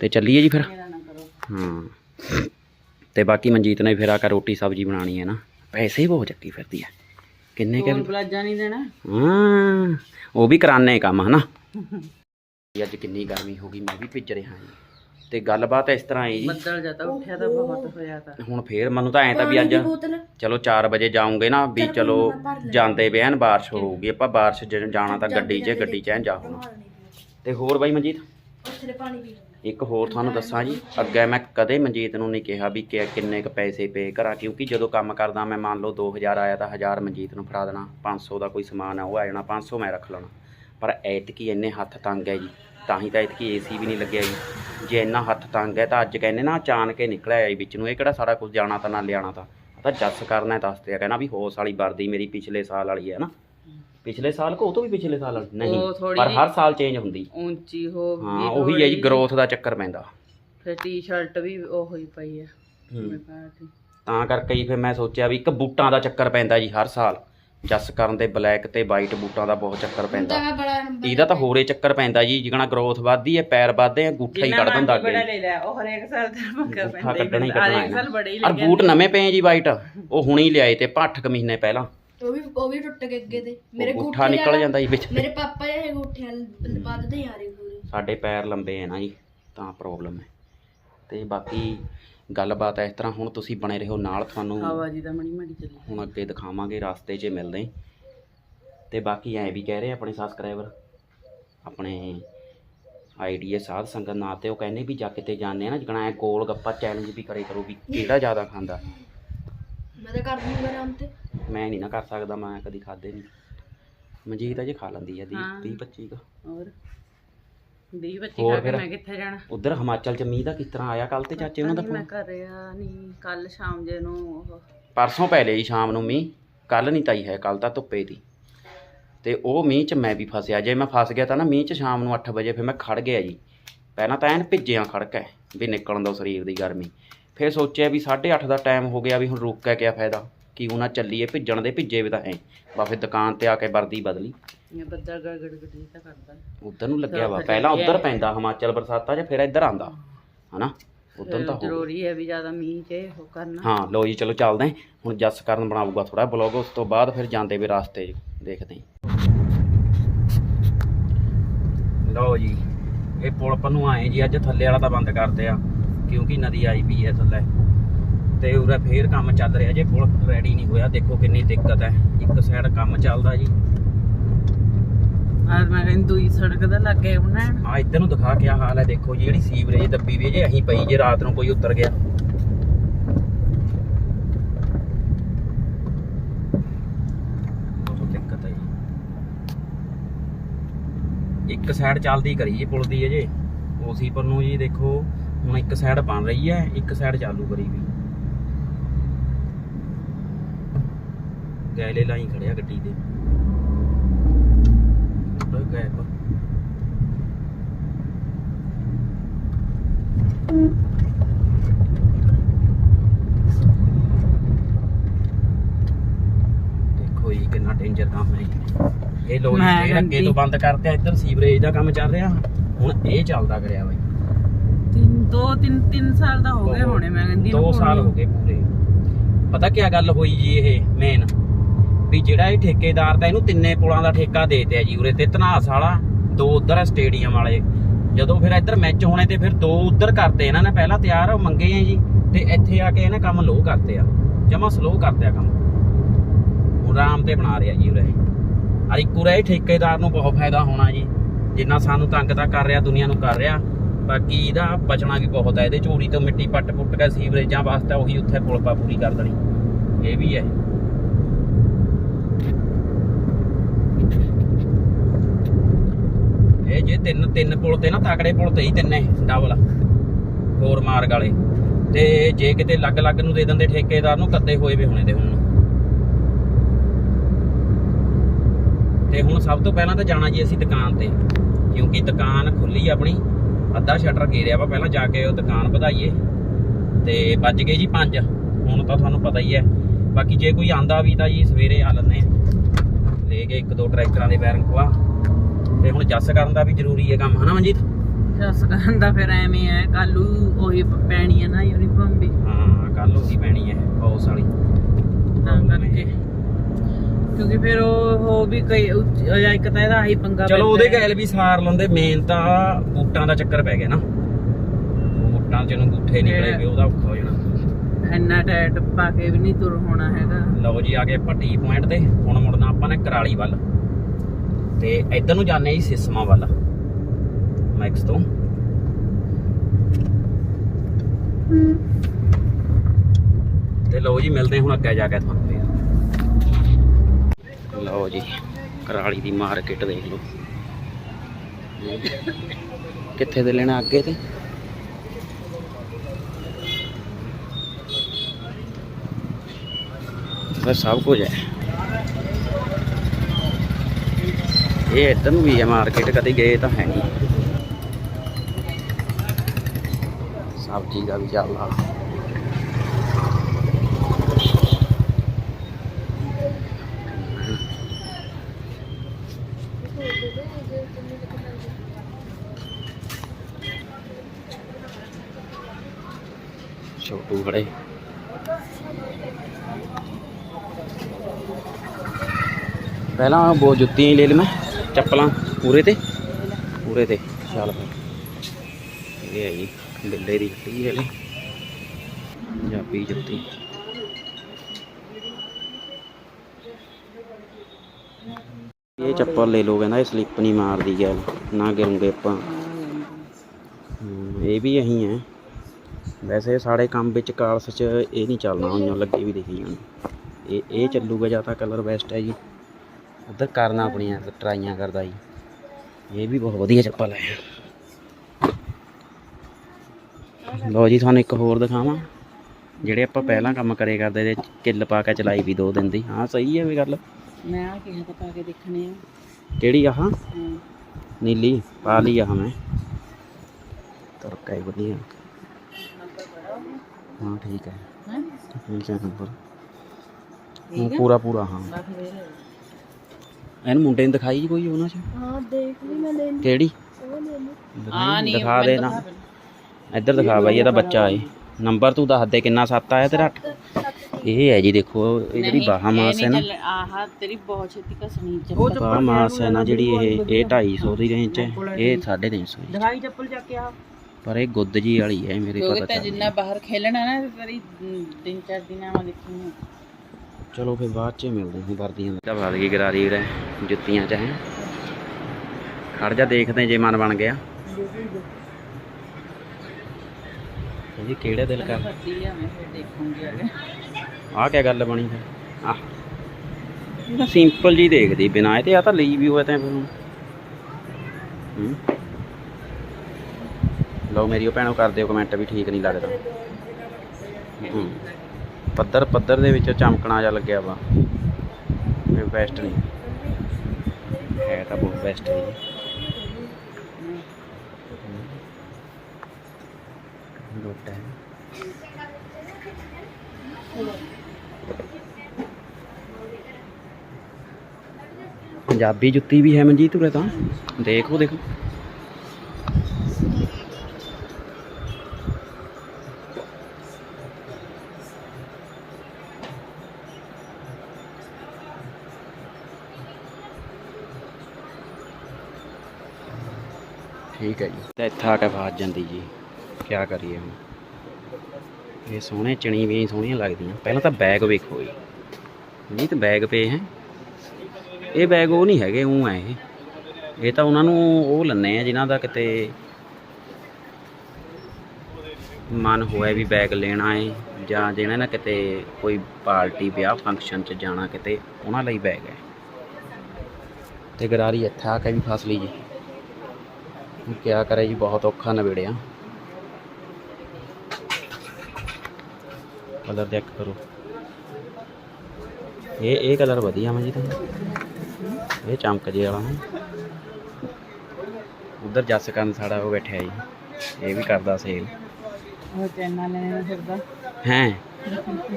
ਤੇ ਚੱਲੀਏ ਜੀ ਫਿਰ। ਨਾ ਹਾਂ। ਤੇ ਬਾਕੀ ਮਨਜੀਤ ਨੇ ਫਿਰ ਆ ਕੇ ਰੋਟੀ ਸਬਜ਼ੀ ਬਣਾਣੀ ਹੈ ਨਾ। ਪੈਸੇ ਹੀ ਬਹੁਤ ਚੱਕੀ ਫਿਰਦੀ ਹੈ। ਕਿੰਨੇ ਕਿ ਪਲਾਜ਼ਾ ਨਹੀਂ ਦੇਣਾ? ਹਾਂ। ਉਹ ਵੀ ਕਰਾਨੇ ਕੰਮ ਹਨਾ। ਅੱਜ ਕਿੰਨੀ ਗਰਮੀ ਹੋ ਗਈ ਮੈਂ ਵੀ ਭਿੱਜ ਰਿਹਾ ਹਾਂ ਤੇ ਗੱਲਬਾਤ ਇਸ ਤਰ੍ਹਾਂ ਹੈ ਜੀ। ਬੱਦਲ ਜਾਂਦਾ ਉੱਠਿਆ ਤਾਂ ਬਹੁਤ ਹੋਇਆ ਤਾਂ। ਹੁਣ ਫੇਰ ਮੈਨੂੰ ਤਾਂ ਐਂ ਤਾਂ ਵੀ ਅੱਜ ਚਲੋ 4 ਵਜੇ ਜਾਉਂਗੇ ਨਾ ਵੀ ਚਲੋ ਜਾਂਦੇ ਬਿਆਨ ਬਾਰਿਸ਼ ਹੋਊਗੀ ਆਪਾਂ ਬਾਰਿਸ਼ 'ਚ ਜਾਣਾ ਤਾਂ ਗੱਡੀ 'ਚ ਗੱਡੀ 'ਚ ਐਂ ਜਾ ਹੋਣਾ। ਤੇ ਹੋਰ ਬਾਈ ਮਨਜੀਤ? ਇੱਕ ਹੋਰ ਤੁਹਾਨੂੰ ਦੱਸਾਂ ਜੀ ਅੱਗੇ ਮੈਂ ਕਦੇ ਮਨਜੀਤ ਨੂੰ ਨਹੀਂ ਕਿਹਾ ਵੀ ਕਿ ਕਿੰਨੇ ਕ ਪੈਸੇ ਪੇ ਕਰਾਂ ਕਿਉਂਕਿ ਜਦੋਂ ਕੰਮ ਕਰਦਾ ਮੈਂ ਮੰਨ ਲਓ 2000 ਆਇਆ ਤਾਂ 1000 ਮਨਜੀਤ ਨੂੰ ਫੜਾ ਦੇਣਾ 500 ਦਾ ਕੋਈ ਸਮਾਨ ਆ ਉਹ ਆ ਜਾਣਾ 500 ਮੈਂ ਰੱਖ ਲੈਣਾ। ਪਰ ਐਤਕੀ ਇੰਨੇ ਹੱਥ ਤੰਗ ਹੈ ਜੀ। ਤਾਂ ਹੀ ਤਾਂ ਐਤਕੀ ਏਸੀ ਵੀ ਨਹੀਂ ਲੱਗਿਆ ਜੀ। ਜੇ ਇੰਨਾ ਹੱਥ ਤੰਗ ਹੈ ਤਾਂ ਅੱਜ ਕਹਿੰਦੇ ਨਾ ਅਚਾਨਕ ਹੀ ਨਿਕਲਿਆ ਜੀ ਵਿੱਚ ਨੂੰ। ਇਹ ਕਿਹੜਾ ਸਾਰਾ ਕੁਝ ਜਾਣਾ ਤਾਂ ਨਾ ਲਿਆਣਾ ਤਾਂ। ਤਾਂ ਜੱਸ ਕਰਨਾ ਦੱਸਦੇ ਆ ਕਹਿੰਦਾ ਵੀ ਹੋਸ ਵਾਲੀ ਵਰਦੀ ਮੇਰੀ ਪਿਛਲੇ ਸਾਲ ਵਾਲੀ ਹੈ ਨਾ। ਪਿਛਲੇ ਸਾਲ ਕੋ? ਉਹ ਤੋਂ ਵੀ ਪਿਛਲੇ ਸਾਲ ਵਾਲੀ? ਨਹੀਂ ਪਰ ਹਰ ਸਾਲ ਚੇਂਜ ਹੁੰਦੀ। ਉੱਚੀ ਹੋ ਗਈ ਹਾਂ ਉਹੀ ਹੈ ਜੀ ਗਰੋਥ ਦਾ ਚੱਕਰ ਪੈਂਦਾ। ਫਿਰ ਟੀ-ਸ਼ਰਟ ਵੀ ਉਹ ਹੋਈ ਪਈ ਹੂੰ। ਤਾਂ ਕਰਕੇ ਹੀ ਫਿਰ ਮੈਂ ਸੋਚਿਆ ਵੀ ਇੱਕ ਬੂਟਾਂ ਦਾ ਚੱਕਰ ਪੈਂਦਾ ਜੀ ਹਰ ਸਾਲ। ਜੱਸ ਕਰਨ ਦੇ ਬਲੈਕ ਤੇ ਵਾਈਟ ਬੂਟਾਂ ਦਾ ਬਹੁਤ ਚੱਕਰ ਪੈਂਦਾ। ਤਾਂ ਬੜਾ ਨੰਬਰ ਇਹਦਾ ਤਾਂ ਹੋਰੇ ਚੱਕਰ ਪੈਂਦਾ ਜੀ ਜਿਗਣਾ ਗਰੋਥ ਵੱਧਦੀ ਹੈ ਪੈਰ ਵੱਧਦੇ ਆ ਗੁੱਠਾ ਹੀ ਕੱਢ ਦਿੰਦਾ ਮਰਜ਼ੀ ਬੜਾ ਅੱਗੇ ਲੈ ਲਿਆ ਉਹ ਹਰੇਕ ਸਾਲ ਦਾ ਮੰਗਾ ਗੁੱਠਾ ਪੈਂਦਾ ਕੱਢਣਾ ਹੀ ਹੀ ਕੱਢਣਾ ਹਰੇਕ ਸਾਲ ਬੜੇ ਹੀ ਔਰ ਲੈ ਬੂਟ ਨਵੇਂ ਪਏ ਜੀ ਵਾਈਟ ਉਹ ਹੁਣੇ ਹੀ ਲਿਆਏ ਤੇ 8 ਕੁ ਮਹੀਨੇ ਪਹਿਲਾਂ। ਉਹ ਵੀ ਉਹ ਵੀ ਟੁੱਟ ਕੇ ਅੱਗੇ ਤੇ। ਮੇਰੇ ਗੁੱਠਾ ਨਿਕਲ ਜਾਂਦਾ ਜੀ ਵਿੱਚ। ਮੇਰੇ ਪਾਪਾ ਜਿਹੜੇ ਗੁੱਠੇ ਵੱਧਦੇ ਆ ਰਹੇ ਪੂਰੇ। ਸਾਡੇ ਪੈਰ ਲੰਬੇ ਆ ਨਾ ਜੀ ਤਾਂ ਪ੍ਰੋਬਲਮ ਹੈ। ਤੇ ਬਾਕੀ ਗੱਲਬਾਤ ਇਸ ਤਰ੍ਹਾਂ ਹੁਣ ਤੁਸੀਂ ਬਣੇ ਰਹੋ ਨਾਲ ਤੁਹਾਨੂੰ ਹਵਾ ਜੀ ਦਾ ਮਣੀ ਮੜੀ ਚੱਲੀ ਹੁਣ ਅੱਗੇ ਦਿਖਾਵਾਂਗੇ ਰਸਤੇ 'ਚ ਮਿਲਦੇ। ਤੇ ਬਾਕੀ ਐ ਵੀ ਕਹਿ ਰਹੇ ਆਪਣੇ ਸਬਸਕ੍ਰਾਈਬਰ ਆਪਣੇ ਆਈਡੀਏ ਸਾਧ ਸੰਗਤ ਨਾਂ ਤੇ ਉਹ ਕਹਿੰਦੇ ਵੀ ਜਾ ਕਿਤੇ ਜਾਂਦੇ ਆ ਨਾ ਜਿਕਣਾ ਐ ਗੋਲ ਗੱਪਾ ਚੈਲੰਜ ਵੀ ਕਰੇ ਕਰੋ ਵੀ ਕਿਹੜਾ ਜ਼ਿਆਦਾ ਖਾਂਦਾ। ਮੈਂ ਤਾਂ ਕਰ ਦੂੰਗਾ ਨਾਮ ਤੇ। ਮੈਂ ਨਹੀਂ ਨਾ ਕਰ ਸਕਦਾ ਮੈਂ ਕਦੀ ਖਾਦੇ ਨਹੀਂ ਮਨਜੀਤ ਅਜੇ ਖਾ ਲੈਂਦੀ ਆ ਦੀ ਹਾਂ। 30 25 ਕਾ। ਹੋਰ? 20 25 ਹੋਰ ਖਾ ਕੇ ਫਿਰ? ਮੈਂ ਕਿੱਥੇ ਜਾਣਾ? ਉਧਰ ਹਿਮਾਚਲ ਚ ਮੀਂਹ ਦਾ ਕਿਸ ਤਰ੍ਹਾਂ ਆਇਆ ਕੱਲ ਤੇ ਚਾਚੇ ਉਹਨਾਂ ਦਾ ਮੈਂ ਫੋਨ ਕਰਿਆ ਨਹੀਂ ਕੱਲ ਸ਼ਾਮ ਜੇ ਨੂੰ ਉਹ। ਪਰਸੋਂ ਪੈ ਲਈ ਸ਼ਾਮ ਨੂੰ ਮੀਂਹ ਕੱਲ ਨਹੀਂ ਤਾਈ ਹੈ ਕੱਲ ਤਾਂ ਧੁੱਪੇ ਦੀ। ਤੇ ਉਹ ਮੀਂਹ ਚ ਮੈਂ ਵੀ ਫਸਿਆ ਜੇ ਮੈਂ ਫਸ ਗਿਆ ਤਾਂ ਨਾ ਮੀਂਹ ਚ ਸ਼ਾਮ ਨੂੰ 8 ਵਜੇ ਫਿਰ ਮੈਂ ਖੜ ਗਿਆ ਜੀ। ਪਹਿਲਾਂ ਤਾਂ ਐਨ ਭਿੱਜਿਆ ਖੜਕਾ ਵੀ ਨਿਕਲਣ ਦਾ ਸਰੀਰ ਦੀ ਗਰਮੀ। ਫਿਰ ਸੋਚਿਆ ਵੀ 8:30 ਦਾ ਟਾਈਮ ਹੋ ਗਿਆ ਵੀ ਹੁਣ ਰੁਕ ਕੇ ਕਿਆ ਫਾਇਦਾ ਕਿ ਉਹਨਾਂ ਚੱਲੀਏ ਭਿੱਜਣ ਦੇ ਭਿੱਜੇ ਵੀ ਤਾਂ ਐ ਬਾ ਫਿਰ ਦੁਕਾਨ ਤੇ ਆ ਕੇ ਵਰਦੀ ਬਦਲੀ। ਇਹ ਬੱਦਲ ਗੜਗੜ ਗੜੀ ਤਾਂ ਕਰਦਾ। ਉਧਰ ਨੂੰ ਲੱਗਿਆ ਵਾ ਪਹਿਲਾਂ। ਉਧਰ ਪੈਂਦਾ ਹਿਮਾਚਲ ਬਰਸਾਤਾਂ 'ਚ ਫਿਰ ਇੱਧਰ ਆਂਦਾ। ਹਨਾ? ਉਧਰ ਤਾਂ ਹੋ ਜ਼ਰੂਰੀ ਹੈ ਵੀ ਜ਼ਿਆਦਾ ਮੀਂਹ 'ਚ ਉਹ ਕਰਨਾ। ਹਾਂ ਲੋ ਜੀ ਚਲੋ ਚੱਲਦੇ ਹਾਂ। ਹੁਣ ਜੱਸ ਕਰਨ ਬਣਾਊਗਾ ਥੋੜਾ ਬਲੌਗ ਉਸ ਤੋਂ ਬਾਅਦ ਫਿਰ ਜਾਂਦੇ ਵੀ ਰਾਸਤੇ 'ਚ ਦੇਖਦੇ ਹਾਂ। ਲਓ ਜੀ ਇਹ ਪੁਲ ਪੰਨੂ ਆਏ ਜੀ ਅੱਜ ਥੱਲੇ ਵਾਲਾ ਤਾਂ ਬੰਦ ਕਰਦੇ ਆ ਕਿਉਂਕਿ ਨਦੀ ਆਈ ਪਈ ਹੈ ਥੱਲੇ। ਤੇ ਉਰੇ ਫੇਰ ਕੰਮ ਚੱਲ ਰਿਹਾ ਜੇ ਪੁਲ ਰੈਡੀ ਨਹੀਂ ਹੋਇਆ ਦੇਖੋ ਕਿੰਨੀ ਦਿੱਕਤ ਹੈ। ਇੱਕ ਸਾਈਡ ਕੰਮ ਚੱਲਦਾ ਜੀ। ਅੱਜ ਮੈਂ ਕਹਿੰਦੀ ਦੂਈ ਸੜਕ ਦਾ ਲੱਗੇ ਬਣਾਣ ਆ ਇੱਧਰ ਨੂੰ ਦਿਖਾ ਕੇ ਆ ਹਾਲ ਹੈ, ਦੇਖੋ ਜੀ, ਜਿਹੜੀ ਸੀਵਰੇਜ ਦੱਬੀ ਵੀ ਹੈ ਜੇ ਅਸੀਂ ਪਈ ਜੇ ਰਾਤ ਨੂੰ ਕੋਈ ਉਤਰ ਗਿਆ। ਬਹੁਤ ਦਿੱਕਤ ਹੈ ਜੀ। ਇੱਕ ਸਾਈਡ ਚੱਲਦੀ ਕਰੀ ਜੀ, ਪੁਲ ਦੀ ਅਜੇ ਉਸੀ ਪਰ ਨੂੰ ਜੀ ਦੇਖੋ, ਹੁਣ ਇੱਕ ਸਾਈਡ ਬਣ ਰਹੀ ਹੈ, ਇੱਕ ਸਾਈਡ ਚਾਲੂ ਕਰੀ ਵੀ। ਗੈਲੇ ਲਾਈ ਖੜਿਆ ਗੱਡੀ ਦੇ ਉਹ ਗੈਪ ਦੇਖੋ ਜੀ ਕਿੰਨਾ ਡੇਂਜਰ ਕੰਮ ਹੈ। ਇਹ ਲੋ ਮੈਂ ਜੀ ਫੇਰ ਅੱਗੇ ਤੋਂ ਬੰਦ ਕਰਤੇ ਇੱਧਰ ਸੀਵਰੇਜ ਦਾ ਕੰਮ ਚੱਲ ਰਿਹਾ। ਹੁਣ ਇਹ ਚੱਲਦਾ ਕਰਿਆ ਬਾਈ। ਤਿੰਨ ਦੋ ਤਿੰਨ ਤਿੰਨ ਸਾਲ ਦਾ ਹੋ ਗਏ ਹੋਣੇ ਮੈਂ ਕਹਿੰਦੀ 2 ਸਾਲ ਹੋ ਗਏ ਪੂਰੇ। ਪਤਾ ਕੀ ਗੱਲ ਹੋਈ ਜੀ ਇਹ ਮੇਨ ਵੀ ਜਿਹੜਾ ਇਹ ਠੇਕੇਦਾਰ ਤਾਂ ਇਹਨੂੰ ਤਿੰਨੇ ਪੁਲਾਂ ਦਾ ਠੇਕਾ ਦੇ ਦਿੱਤਾ ਜੀ ਉਰੇ ਤੇ ਧਨਾਸ ਵਾਲਾ, ਦੋ ਉਧਰ ਆ ਸਟੇਡੀਅਮ ਵਾਲੇ। ਜਦੋਂ ਫਿਰ ਇੱਧਰ ਮੈਚ ਹੋਣੇ ਤੇ ਫਿਰ ਦੋ ਉਧਰ ਕਰਤੇ ਇਹਨਾਂ ਨੇ, ਪਹਿਲਾਂ ਤਿਆਰ ਉਹ ਮੰਗੇ ਆ ਜੀ, ਤੇ ਇੱਥੇ ਆ ਕੇ ਇਹਨੇ ਕੰਮ ਲੋ ਕਰਤੇ ਆ। ਜਮਾ ਸਲੋ ਕਰਤੇ ਆ ਕੰਮ। ਹੁਣ ਆਰਾਮ ਤੇ ਬਣਾ ਰਿਹਾ ਜੀ ਉਰੇ। ਆ ਇੱਕ ਉਰੇ ਠੇਕੇਦਾਰ ਨੂੰ ਬਹੁਤ ਫਾਇਦਾ ਹੋਣਾ ਜੀ, ਜਿੰਨਾ ਸਾਨੂੰ ਤੰਗ ਤਾਂ ਕਰ ਰਿਹਾ, ਦੁਨੀਆ ਨੂੰ ਕਰ ਰਿਹਾ। ਬਾਕੀ ਇਹਦਾ ਬਚਣਾ ਵੀ ਬਹੁਤ ਹੈ ਇਹਦੇ ਚੋਰੀ ਤੋਂ ਮਿੱਟੀ ਪੱਟ ਪੁੱਟ ਕੇ ਸੀਵਰੇਜਾਂ ਵਾਸਤੇ ਉਹੀ ਉੱਥੇ ਪੁਲ ਪਾ ਪੂਰੀ ਕਰ ਦੇਣੀ। ਇਹ ਵੀ ਹੈ। ਇਹ ਜੇ ਤਿੰਨ ਤਿੰਨ ਪੁਲ ਤੇ ਨਾ ਤਕੜੇ ਪੁਲ ਤੇ ਹੀ ਤਿੰਨੇ ਡਬਲ ਹੋਰ ਮਾਰਗ ਵਾਲੇ। ਤੇ ਜੇ ਕਿਤੇ ਲੱਗ ਲੱਗ ਨੂੰ ਦੇ ਦਿੰਦੇ ਠੇਕੇਦਾਰ ਨੂੰ, ਕੱਦੇ ਹੋਏ ਵੀ ਹੋਣੇ ਦੇ ਹੁਣ। ਤੇ ਹੁਣ ਸਭ ਤੋਂ ਪਹਿਲਾਂ ਤਾਂ ਜਾਣਾ ਜੀ ਅਸੀਂ ਦੁਕਾਨ ਤੇ। ਕਿਉਂਕਿ ਦੁਕਾਨ ਖੁੱਲੀ ਆਪਣੀ। ਅੱਧਾ ਸ਼ਟਰ ਘੇਰਿਆ ਵਾ ਪਹਿਲਾਂ ਜਾ ਕੇ ਉਹ ਦੁਕਾਨ ਵਧਾਈਏ। ਤੇ ਵੱਜ ਗਏ ਜੀ 5 ਹੁਣ ਤਾਂ ਤੁਹਾਨੂੰ ਪਤਾ ਹੀ ਹੈ। ਬਾਕੀ ਜੇ ਕੋਈ ਆਂਦਾ ਵੀ ਤਾਂ ਜੀ ਸਵੇਰੇ ਆ ਲੈਣੇ ਲੈ ਕੇ ਇੱਕ ਦੋ ਟਰੈਕਟਰਾਂ ਦੇ ਬੈਰਿੰਗ ਪਵਾ। ਤੇ ਹੁਣ ਜੱਸ ਕਰਨ ਦਾ ਵੀ ਜ਼ਰੂਰੀ ਹੈ ਕੰਮ ਹਨਾ ਮਨਜੀਤ? ਜਸ ਕਹਿੰਦਾ ਫਿਰ ਐਵੇਂ ਹੈ ਕੱਲੂ ਉਹੀ ਪੈਣੀ ਹੈ ਨਾ ਯੂਨੀਫਾਰਮ ਵੀ। ਹਾਂ ਕੱਲ ਉਹੀ ਪੈਣੀ ਹੈ ਬੌਸ ਵਾਲੀ। ਤਾਂ ਕਰਕੇ। ਕਿਉਂਕਿ ਫਿਰ ਉਹ ਹੋ ਵੀ ਕਈ ਜਾਂ ਇੱਕ ਤਾਂ ਇਹਦਾ ਆਹੀ ਪੰਗਾ ਚਲੋ ਉਹਦੇ ਪੈਂਦਾ ਹੈ। ਗੈਲ ਵੀ ਸਾਰ ਲੈਂਦੇ ਮੇਨ ਤਾਂ ਬੂਟਾਂ ਦਾ ਚੱਕਰ ਪੈ ਗਿਆ ਨਾ। ਬੂਟਾਂ ਚ ਨੂੰ ਬੂਠੇ ਨਿਕਲੇ ਵੀ ਉਹਦਾ ਔਖਾ ਹੋ ਜਾਣਾ। ਇੰਨਾ ਟਾਈਟ ਪਾ ਕੇ ਵੀ ਨਹੀਂ ਤੁਰ ਹੋਣਾ ਹੈਗਾ। ਲਓ ਜੀ ਆ ਗਏ ਆਪਾਂ ਟੀ ਪੁਆਇੰਟ ਤੇ। ਹੁਣ ਮੁੜਨਾ ਆਪਾਂ ਨੇ ਕਰਾਲੀ ਵੱਲ। ਤੇ ਇੱਧਰ ਨੂੰ ਜਾਂਦੇ ਜੀ ਸਿਸਮਾ ਵੱਲ। ਮੈਕਸ ਤੋਂ। ਤੇ ਲਓ ਜੀ, ਮਿਲਦੇ ਹੁਣ ਅੱਗੇ ਜਾ ਕੇ ਤੁਹਾਨੂੰ ਫੇਰ। ਲਓ ਜੀ, ਕਰਾਲੀ ਦੀ ਮਾਰਕੀਟ ਦੇਖ ਲਓ। ਕਿੱਥੇ ਦੇ ਲੈਣਾ ਅੱਗੇ ਤੇ? ਬਸ ਸਭ ਕੁਝ ਹੈ। ਇਹ ਇੱਧਰ ਨੂੰ ਵੀ ਹੈ ਮਾਰਕੀਟ ਕਦੇ ਗਏ ਤਾਂ ਹੈ ਨਹੀਂ। ਸਬਜ਼ੀ ਦਾ ਵੀ ਚੱਲਦਾ ਛੋਟੂ ਖੜੇ। ਪਹਿਲਾਂ ਬਹੁਤ ਜੁੱਤੀਆਂ ਹੀ ਲੈ ਲਈ ਮੈਂ ਚੱਪਲਾਂ ਪੂਰੇ ਤੇ? ਪੂਰੇ ਤੇ, ਚੱਲ ਫਿਰ। ਇਹ ਹੈ ਜੀ, ਬਿੱਲੇ ਦੀ ਜੁੱਤੀ ਹੈ ਪੰਜਾਬੀ ਜੁੱਤੀ। ਇਹ ਚੱਪਲ ਲੈ ਲਓ ਕਹਿੰਦਾ, ਇਹ ਸਲਿੱਪ ਨਹੀਂ ਮਾਰਦੀ ਗੱਲ ਨਾ ਗਿਰੂਗੇ ਆਪਾਂ। ਇਹ ਵੀ ਇਹੀ ਹੈ। ਵੈਸੇ ਸਾਡੇ ਕੰਮ ਵਿੱਚ ਕਾਲਸ 'ਚ ਇਹ ਨਹੀਂ ਚੱਲਣਾ ਉਹਨਾਂ ਲੱਗੇ ਵੀ ਦੇਖੀ ਜਾਣ। ਇਹ ਇਹ ਚੱਲੂਗਾ ਜਾਂ ਤਾਂ ਕਲਰ ਬੈਸਟ ਹੈ ਜੀ। ਉਧਰ ਕਰਨਾ ਆਪਣੀਆਂ ਟਰਾਈਆਂ ਕਰਦਾ ਜੀ। ਇਹ ਵੀ ਬਹੁਤ ਵਧੀਆ ਚੱਪਲ ਹੈ। ਲੋ ਜੀ ਤੁਹਾਨੂੰ ਇੱਕ ਹੋਰ ਦਿਖਾਵਾਂ। ਜਿਹੜੇ ਆਪਾਂ ਪਹਿਲਾਂ ਕੰਮ ਕਰੇ ਕਰਦੇ ਤੇ ਕਿੱਲ ਪਾ ਕੇ ਚਲਾਈ ਵੀ ਦੋ ਦਿਨ ਦੀ। ਹਾਂ ਸਹੀ ਹੈ ਵੀ ਗੱਲ। ਮੈਂ ਆ ਕਿਹਾ ਤਾਂ ਪਾ ਕੇ ਦੇਖਣੇ ਆ। ਕਿਹੜੀ ਆਹ। ਨੀਲੀ ਪਾ ਲਈ ਆਹ ਮੈਂ। ਤੁਰਕਾ ਹੀ ਵਧੀਆ। ਹਾਂ ਠੀਕ ਹੈ। ਹੈਂ? ਠੀਕ ਹੈ ਨੰਬਰ। ਠੀਕ ਹੈ। ਪੂਰਾ ਪੂਰਾ ਹਾਂ ਇਹਨੂੰ ਮੁੰਡੇ ਨੂੰ ਦਿਖਾਈ ਜੀ ਕੋਈ ਉਹਨਾਂ ਚ? ਹਾਂ ਦੇਖ ਲਈ ਮੈਂ ਲੈ ਲਈ। ਕਿਹੜੀ? ਉਹ ਲੈ ਲਈ। ਆ ਦਿਖਾਈ, ਨਹੀਂ ਦਿਖਾ ਦੇ ਨਾ। ਇੱਧਰ ਦਿਖਾ ਬਾਈ ਇਹਦਾ ਬੱਚਾ ਏ। ਨੰਬਰ ਤੂੰ ਦੱਸ ਦੇ ਕਿੰਨਾ ਸੱਤ ਆਇਆ ਤੇਰਾ? ਇਹ ਹੈ ਜੀ ਦੇਖੋ ਇਹ ਜਿਹੜੀ ਬਾਹਾਂ ਮਾਸ ਹੈ ਨਾ। ਆਹ ਤੇਰੀ ਬਹੁਤ ਛੇਤੀ ਕਸਣੀ ਬਾਹਾਂ ਮਾਸ ਹੈ ਨਾ ਜਿਹੜੀ ਇਹ ਇਹ 250 ਦੀ ਰੇਂਜ ਚ ਹੈ ਇਹ 350 ਦੀ ਦਿਖਾਈ ਚੱਪਲ ਚੱਕ ਕੇ ਆ। ਪਰ ਇਹ ਗੁੱਦ ਜੀ ਵਾਲੀ ਹੈ ਮੇਰੇ ਪਤਾ ਤਾਂ ਚੱਲ ਜਿੰਨਾ ਬਾਹਰ ਖੇਲਣਾ ਨਾ ਤੇਰੀ ਤਿੰਨ ਚਾਰ ਦਿਨਾਂ ਮੈਂ ਦੇਖੀ ਚਲੋ ਫਿਰ ਬਾਅਦ ਚ ਮਿਲਦੇ ਹਾਂ ਵਰਦੀਆਂ ਦਾ। ਵੱਧ ਗਈ ਗਰਾਰੀ ਰੇ ਜੁੱਤੀਆਂ ਚ ਹੈ। ਖੜ ਜਾ ਦੇਖਦੇ ਜੇ ਮਨ ਬਣ ਗਿਆ। ਇਹ ਕਿਹੜੇ ਦਿਲ ਕਰ ਆ ਮੈਂ ਫਿਰ ਦੇਖੂੰਗੀ ਅਗੇ ਆਹ ਕੀ ਗੱਲ ਬਣੀ ਫਿਰ? ਆਹ। ਇਹ ਤਾਂ ਸਿੰਪਲ ਜੀ ਦੇਖਦੀ ਬਿਨਾਂ ਇਹ ਤੇ ਆ ਤਾਂ ਲਈ ਵੀ ਹੋਇਆ ਤੈਂ ਫਿਰ ਲਓ ਮੇਰੀ ਉਹ ਭੈਣੋ ਕਰ ਦਿਓ ਕਮੈਂਟ ਵੀ ਠੀਕ ਨਹੀਂ ਲੱਗਦਾ। ਹੂੰ। ਪੱਧਰ ਪੱਧਰ ਦੇ ਵਿੱਚ ਚਮਕਣਾ ਜਿਹਾ ਲੱਗਿਆ ਵਾ। ਇਹ ਬੈਸਟ ਨਹੀਂ। ਹੈ ਤਾਂ ਬਹੁਤ ਬੈਸਟ ਹੈ ਜੀ ਹੈ ਪੰਜਾਬੀ ਜੁੱਤੀ ਵੀ ਹੈ ਮਨਜੀਤ ਉਰੇ ਤਾਂ। ਦੇਖੋ ਦੇਖੋ। ਠੀਕ ਹੈ ਜੀ। ਤੇ ਇੱਥੇ ਆ ਕੇ ਫਸ ਜਾਂਦੀ ਜੀ। ਕੀ ਕਰੀਏ ਹੁਣ? ਇਹ ਸੋਹਣੇ ਚਣੀ ਵੀ ਸੋਹਣੀਆਂ ਲੱਗਦੀਆਂ। ਪਹਿਲਾਂ ਤਾਂ ਬੈਗ ਵੇਖੋ ਜੀ। ਨਹੀਂ ਤਾਂ ਬੈਗ ਪਏ ਹੈ। ਇਹ ਬੈਗ ਉਹ ਨਹੀਂ ਹੈਗੇ, ਉਹ ਹੈ ਇਹ। ਇਹ ਤਾਂ ਉਹਨਾਂ ਨੂੰ ਉਹ ਲੰਨੇ ਆ ਜਿਨ੍ਹਾਂ ਦਾ ਕਿਤੇ ਮਨ ਹੋਇਆ ਵੀ ਬੈਗ ਲੈਣਾ ਏ, ਜਾਂ ਜਿਹਨਾਂ ਨੇ ਕਿਤੇ ਕੋਈ ਪਾਰਟੀ, ਵਿਆਹ ਫੰਕਸ਼ਨ 'ਚ ਜਾਣਾ ਕਿਤੇ, ਉਹਨਾਂ ਲਈ ਬੈਗ ਹੈ। ਤੇ ਗਰਾਰੀ ਇੱਥੇ ਆ ਕੇ ਵੀ ਫਸ ਲਈ ਜੀ। ਕਿਆ ਕਰੇ ਜੀ ਬਹੁਤ ਔਖਾ ਨਵੇੜਿਆ ਕਲਰ ਚੈੱਕ ਕਰੋ। ਇਹ ਇਹ ਕਲਰ ਵਧੀਆ ਮੈਂ ਜੀ ਤਾਂ। ਇਹ ਚਮਕ ਜੇ ਵਾਲਾ ਹੈ ਉਧਰ ਜੱਸ ਕਰਨ ਸਾਡਾ ਉਹ ਬੈਠਿਆ ਜੀ। ਇਹ ਵੀ ਕਰਦਾ ਸੇਲ ਉਹ ਚੈਨਲ ਲੈਣਾ ਫਿਰਦਾ ਹੈ?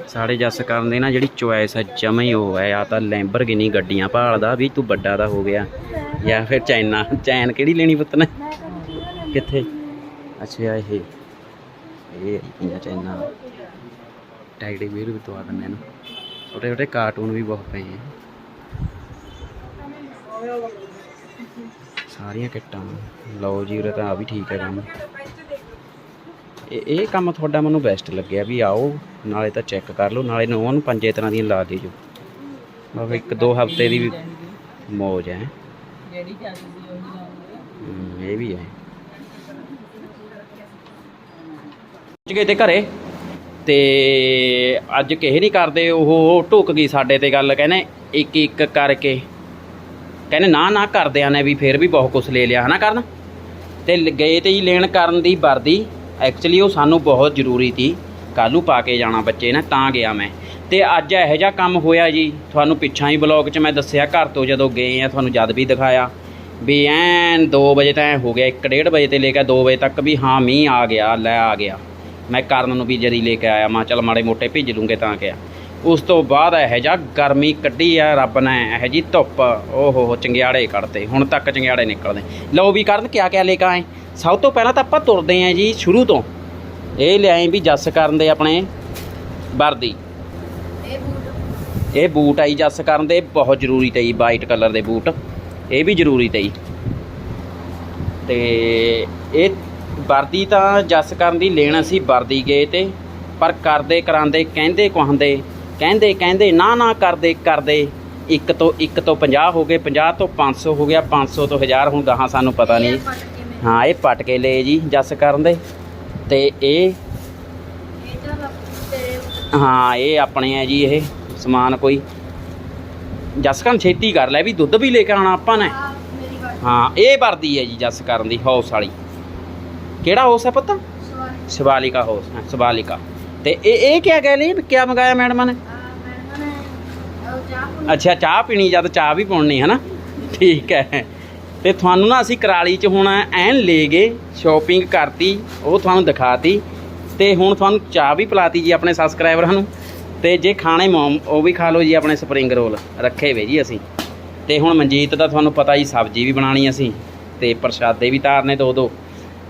ਸਾਡੇ ਜੱਸ ਕਰਨ ਦੇ ਨਾ ਜਿਹੜੀ ਚੁਆਇਸ ਹੈ ਜਮਾ ਹੀ ਉਹ ਹੈ ਆ ਤਾਂ ਲੈਂਬਰਗਿਨੀ ਗੱਡੀਆਂ ਭਾਲਦਾ ਵੀ ਤੂੰ ਵੱਡਾ ਦਾ ਹੋ ਗਿਆ। ਜਾਂ ਫਿਰ ਚਾਈਨਾ ਚੈਨ ਕਿਹੜੀ ਲੈਣੀ ਪੁੱਤ ਨੇ? ਕਿੱਥੇ? ਅੱਛਾ, ਇਹ ਇਹ ਇੰਨਾ ਚੈਨਾ। ਟੈਗਡੀ ਵੀਰ ਵੀ ਤਵਾ ਦਿੰਦੇ ਨੇ ਛੋਟੇ ਛੋਟੇ ਕਾਰਟੂਨ ਵੀ ਬਹੁਤ ਪਏ ਆ। ਸਾਰੀਆਂ ਕਿੱਟਾਂ। ਲਓ ਜੀ, ਉਰੇ ਤਾਂ ਆ ਵੀ ਠੀਕ ਹੈ ਕੰਮ। ਇਹ ਇਹ ਕੰਮ ਤੁਹਾਡਾ ਮੈਨੂੰ ਬੈਸਟ ਲੱਗਿਆ ਵੀ ਆਓ ਨਾਲੇ ਤਾਂ ਚੈੱਕ ਕਰ ਲਓ ਨਾਲੇ ਨੂੰ ਪੰਜੇ ਤਰ੍ਹਾਂ ਦੀਆਂ ਲਾ ਦਿਓ ਬਸ ਇੱਕ ਦੋ ਹਫ਼ਤੇ ਦੀ ਵੀ ਮੌਜ ਹੈ। ਜਿਹੜੀ ਚੱਲਦੀ ਉਹੀ ਇਹ ਵੀ ਹੈ। ਪਹੁੰਚ ਗਏ ਤੇ ਘਰੇ ਤੇ ਅੱਜ ਕਿਸੇ ਨਹੀਂ ਕਰਦੇ ਉਹ ਢੁੱਕ ਗਈ ਸਾਡੇ ਤੇ ਗੱਲ ਕਹਿੰਦੇ ਇੱਕ ਇੱਕ ਕਰਕੇ। ਕਹਿੰਦੇ ਨਾ ਨਾ ਕਰਦਿਆਂ ਨੇ ਵੀ ਫਿਰ ਵੀ ਬਹੁਤ ਕੁਝ ਲੈ ਲਿਆ ਹਨਾ ਕਰਨ? ਤੇ ਗਏ ਤੇ ਹੀ ਲੈਣ ਕਰਨ ਦੀ ਵਰਦੀ। ਐਕਚੁਅਲੀ ਉਹ ਸਾਨੂੰ ਬਹੁਤ ਜ਼ਰੂਰੀ ਸੀ। ਕੱਲ੍ਹ ਪਾ ਕੇ ਜਾਣਾ ਬੱਚੇ ਨੇ, ਤਾਂ ਗਿਆ ਮੈਂ। ਤੇ ਅੱਜ ਇਹੋ ਜਿਹਾ ਕੰਮ ਹੋਇਆ ਜੀ। ਤੁਹਾਨੂੰ ਪਿੱਛਾਂ ਹੀ ਬਲੌਗ 'ਚ ਮੈਂ ਦੱਸਿਆ, ਘਰ ਤੋਂ ਜਦੋਂ ਗਏ ਆ, ਤੁਹਾਨੂੰ ਜਦ ਵੀ ਦਿਖਾਇਆ। ਵੀ ਐਨ 2 ਵਜੇ ਤਾਂ ਐਂ ਹੋ ਗਿਆ 1:30 ਵਜੇ ਤੇ ਲੈ ਕੇ 2 ਵਜੇ ਤੱਕ ਵੀ ਹਾਂ, ਮੀਂਹ ਆ ਗਿਆ, ਲੈ ਆ ਗਿਆ। ਮੈਂ ਕਰਨ ਨੂੰ ਵੀ ਜਰੀ ਲੈ ਕੇ ਆਇਆ, ਮੈਂ ਚਲ ਮਾੜੇ ਮੋਟੇ ਭਿੱਜ ਲੂੰਗੇ ਤਾਂ ਕਿਹਾ ਉਸ ਤੋਂ ਬਾਅਦ ਇਹੋ ਜਿਹਾ ਗਰਮੀ ਕੱਢੀ ਆ, ਰੱਬ ਨੇ ਇਹੋ ਜੀ ਧੁੱਪ, ਓਹੋ ਹੋ, ਚੰਗਿਆੜੇ ਕੱਢਤੇ। ਹੁਣ ਤੱਕ ਚੰਗਿਆੜੇ ਨਿਕਲਦੇ। ਲਓ ਵੀ ਕਰਨ ਕਿਆ ਕਿਆ ਲੈ ਕੇ ਆਏ? ਸਭ ਤੋਂ ਪਹਿਲਾਂ ਤਾਂ ਆਪਾਂ ਤੁਰਦੇ ਆਂ ਜੀ ਸ਼ੁਰੂ ਤੋਂ। ਇਹ ਲਿਆਏ ਵੀ ਜੱਸ ਕਰਨ ਦੇ ਆਪਣੇ ਵਰਦੀ ਇਹ ਬੂਟ ਇਹ ਬੂਟ ਆਈ ਜੱਸ ਕਰਨ ਦੇ, ਬਹੁਤ ਜ਼ਰੂਰੀ ਤੇ ਜੀ, ਵਾਈਟ ਕਲਰ ਦੇ ਬੂਟ। ਇਹ ਵੀ ਜ਼ਰੂਰੀ ਤੇ ਜੀ। ਤੇ ਇਹ ਵਰਦੀ ਤਾਂ ਜੱਸ ਕਰਨ ਦੀ ਲੈਣ ਅਸੀਂ ਵਰਦੀ ਗਏ ਤੇ, ਪਰ ਕਰਦੇ ਕਰਾਂਦੇ, ਕਹਿੰਦੇ ਕਹਾਂਦੇ, ਕਹਿੰਦੇ ਕਹਿੰਦੇ, ਨਾ ਨਾ ਕਰਦੇ ਕਰਦੇ। ਇੱਕ ਤੋਂ ਇੱਕ ਤੋਂ 50 ਹੋ ਗਏ 50 ਤੋਂ 500 ਹੋ ਗਿਆ 500 ਤੋਂ 1000 ਹੁਣ ਗਾਹਾਂ ਸਾਨੂੰ ਪਤਾ ਨਹੀਂ। ਹਾਂ ਇਹ ਪਟ ਕੇ ਲਏ ਜੀ ਜੱਸ ਕਰਨ ਦੇ। ਤੇ ਇਹ ਹਾਂ ਇਹ ਆਪਣੇ ਆ ਜੀ ਇਹ ਸਮਾਨ ਕੋਈ। ਜੱਸ ਕਰਨ ਛੇਤੀ ਕਰ ਲੈ ਵੀ ਦੁੱਧ ਵੀ ਲੈ ਕੇ ਆਉਣਾ ਆਪਾਂ ਨੇ। ਹਾਂ ਇਹ ਵਰਦੀ ਹੈ ਜੀ ਜੱਸ ਕਰਨ ਦੀ ਹੌਸ ਵਾਲੀ। ਕਿਹੜਾ ਹੌਸ ਹੈ ਪੁੱਤ? ਸਵਾਲ ਸ਼ਿਵਾਲਿਕਾ ਹੌਸ ਹੈ ਸ਼ਿਵਾਲਿਕਾ। ਤੇ ਇਹ ਇਹ ਕਿਆ ਕਹਿ ਲਈ ਕਿਆ ਮੰਗਾਇਆ ਮੈਡਮ ਨੇ? ਅੱਛਾ ਚਾਹ ਪੀਣੀ ਜਦ ਚਾਹ ਵੀ ਪਾਉਣੀ ਹੈ ਨਾ ਠੀਕ ਹੈ। ਤੇ ਤੁਹਾਨੂੰ ਨਾ ਅਸੀਂ ਕਰਾਲੀ ਚ ਹੁਣ ਐਨ ਲੈ ਗਏ ਸ਼ਾਪਿੰਗ ਕਰਤੀ, ਉਹ ਤੁਹਾਨੂੰ ਦਿਖਾਤੀ। ਤੇ ਹੁਣ ਤੁਹਾਨੂੰ ਚਾਹ ਵੀ ਪਿਲਾਤੀ ਜੀ ਆਪਣੇ ਸਬਸਕ੍ਰਾਈਬਰਾਂ ਨੂੰ ਤੇ ਜੇ ਖਾਣੇ ਮੋਮ, ਉਹ ਵੀ ਖਾ ਲਓ ਜੀ ਆਪਣੇ ਸਪਰਿੰਗ ਰੋਲ ਰੱਖੇ ਵੇ ਜੀ ਅਸੀਂ। ਤੇ ਹੁਣ ਮਨਜੀਤ ਦਾ ਤੁਹਾਨੂੰ ਪਤਾ ਹੀ ਸਬਜ਼ੀ ਵੀ ਬਣਾਣੀ ਅਸੀਂ, ਤੇ ਪ੍ਰਸ਼ਾਦੇ ਵੀ ਤਾਰਨੇ ਦੋ ਦੋ।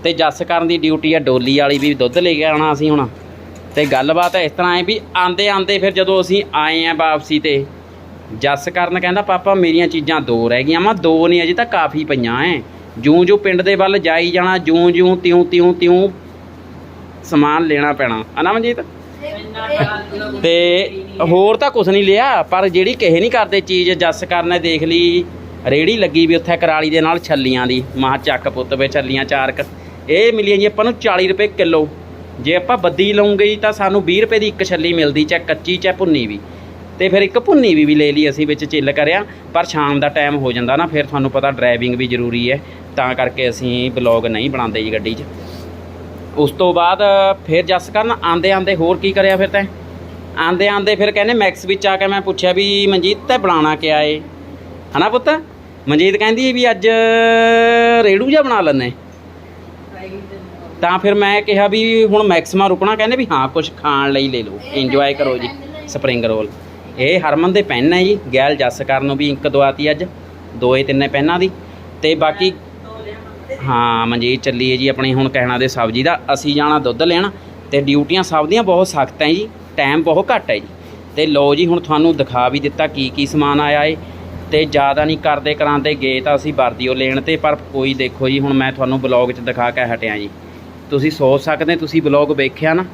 ਤੇ ਜੱਸ ਕਰਨ ਦੀ ਡਿਊਟੀ ਆ, ਡੋਲੀ ਵਾਲੀ ਵੀ ਦੁੱਧ ਲੈ ਕੇ ਆਉਣਾ ਅਸੀਂ ਹੁਣ। ਤੇ ਗੱਲਬਾਤ ਇਸ ਤਰ੍ਹਾਂ ਹੈ ਵੀ ਆਂਦੇ ਆਂਦੇ ਫਿਰ ਜਦੋਂ ਅਸੀਂ ਆਏ ਆ ਵਾਪਸੀ ਤੇ ਜੱਸ ਕਰਨ ਕਹਿੰਦਾ, ਪਾਪਾ, ਮੇਰੀਆਂ ਚੀਜ਼ਾਂ ਦੋ ਰਹਿ ਗਈਆਂ। ਮੈਂ ਦੋ ਨਹੀਂ, ਅਜੇ ਤਾਂ ਕਾਫੀ ਪਈਆਂ ਐ। ਜੂੰ ਜੂੰ ਪਿੰਡ ਦੇ ਵੱਲ ਜਾਈ ਜਾਣਾ ਜੂੰ ਜੂੰ ਤਿਉਂ ਤਿਉਂ ਤਿਉਂ ਸਮਾਨ ਲੈਣਾ ਪੈਣਾ। ਹਨਾ ਮਨਜੀਤ? ਤੇ ਹੋਰ ਤਾਂ ਕੁਝ ਨਹੀਂ ਲਿਆ, ਪਰ ਜਿਹੜੀ ਕਿਸੇ ਨਹੀਂ ਕਰਦੇ ਚੀਜ਼, ਜੱਸ ਕਰਨ ਨੇ ਦੇਖ ਲਈ, ਰੇੜੀ ਲੱਗੀ ਵੀ ਉੱਥੇ ਕਰਾਲੀ ਦੇ ਨਾਲ ਛੱਲੀਆਂ ਦੀ। ਮਾਹ ਚੱਕ ਪੁੱਤ ਵੇ, ਛੱਲੀਆਂ ਚਾਰ ਕ। ਇਹ ਮਿਲੀਆਂ ਜੀ ਆਪਾਂ ਨੂੰ 40 ਰੁਪਏ ਕਿਲੋ। ਜੇ ਆਪਾਂ ਬੱਦੀ ਲਵਾਂਗੇ ਤਾਂ ਸਾਨੂੰ 20 ਰੁਪਏ ਦੀ ਇੱਕ ਛੱਲੀ ਮਿਲਦੀ, ਚਾਹੇ ਕੱਚੀ, ਚਾਹੇ ਭੁੰਨੀ ਵੀ। ਤੇ ਫਿਰ ਇੱਕ ਭੁੰਨੀ ਵੀ ਵੀ ਲੈ ਲਈ ਅਸੀਂ ਵਿੱਚ ਚਿੱਲ ਕਰਿਆ ਪਰ ਸ਼ਾਮ ਦਾ ਟਾਈਮ ਹੋ ਜਾਂਦਾ ਨਾ ਫਿਰ ਤੁਹਾਨੂੰ ਪਤਾ ਡਰਾਈਵਿੰਗ ਵੀ ਜ਼ਰੂਰੀ ਹੈ ਤਾਂ ਕਰਕੇ ਅਸੀਂ ਬਲੌਗ ਨਹੀਂ ਬਣਾਉਂਦੇ ਜੀ ਗੱਡੀ 'ਚ। ਉਸ ਤੋਂ ਬਾਅਦ ਫਿਰ ਜੱਸ ਕਰਨ ਆਂਦੇ ਆਂਦੇ ਹੋਰ ਕੀ ਕਰਿਆ ਫਿਰ ਤੈਂ? ਆਂਦੇ ਆਂਦੇ ਫਿਰ ਕਹਿੰਦੇ ਮੈਕਸ ਵਿੱਚ ਆ ਕੇ ਮੈਂ ਪੁੱਛਿਆ ਵੀ ਮਨਜੀਤ ਤੈ ਬਣਾਉਣਾ ਕਿਆ ਏ? ਹਨਾ ਪੁੱਤ? ਮਨਜੀਤ ਕਹਿੰਦੀ ਵੀ ਅੱਜ ਰੇੜੂ ਜਿਹਾ ਬਣਾ ਲੈਨੇ ਤਾਂ ਫਿਰ ਮੈਂ ਕਿਹਾ ਵੀ ਹੁਣ ਮੈਕਸਿਮਾ ਰੁਕਣਾ ਕਹਿੰਦੇ ਵੀ ਹਾਂ ਕੁਝ ਖਾਣ ਲਈ ਲੈ ਲਓ ਇੰਜੋਏ ਕਰੋ ਜੀ ਸਪਰਿੰਗ ਰੋਲ ਇਹ ਹਰਮਨ ਦੇ ਪੈਨ ਹੈ ਜੀ, ਗੈਲ ਜੱਸ ਕਰਨ ਨੂੰ ਵੀ ਇੰਕ ਦਵਾਤੀ ਅੱਜ, ਦੋਏ ਤਿੰਨੇ ਪੈਨਾਂ ਦੀ। ਤੇ ਬਾਕੀ ਹਾਂ, ਮਨਜੀਤ ਚੱਲੀਏ ਜੀ ਆਪਣੀ ਹੁਣ ਕਹਿਣਾ ਦੇ ਸਬਜ਼ੀ ਦਾ, ਅਸੀਂ ਜਾਣਾ ਦੁੱਧ ਲੈਣ, ਤੇ ਡਿਊਟੀਆਂ ਸਭ ਦੀਆਂ ਬਹੁਤ ਸਖਤ ਹੈ ਜੀ ਟਾਈਮ ਬਹੁਤ ਘੱਟ ਹੈ ਜੀ। ਤੇ ਲੋ ਜੀ, ਹੁਣ ਤੁਹਾਨੂੰ ਦਿਖਾ ਵੀ ਦਿੱਤਾ ਕੀ ਕੀ ਸਮਾਨ ਆਇਆ ਏ। ਤੇ ਜ਼ਿਆਦਾ ਨਹੀਂ ਕਰਦੇ ਕਰਾਂਦੇ ਗਏ ਤਾਂ ਅਸੀਂ ਵਰਦੀਓ ਲੈਣ ਤੇ, ਪਰ ਕੋਈ ਦੇਖੋ ਜੀ, ਹੁਣ ਮੈਂ ਤੁਹਾਨੂੰ ਬਲੌਗ 'ਚ ਦਿਖਾ ਕੇ ਹਟਿਆ ਜੀ। ਤੁਸੀਂ ਸੋਚ ਸਕਦੇ ਤੁਸੀਂ ਬਲੌਗ ਵੇਖਿਆ ਨਾ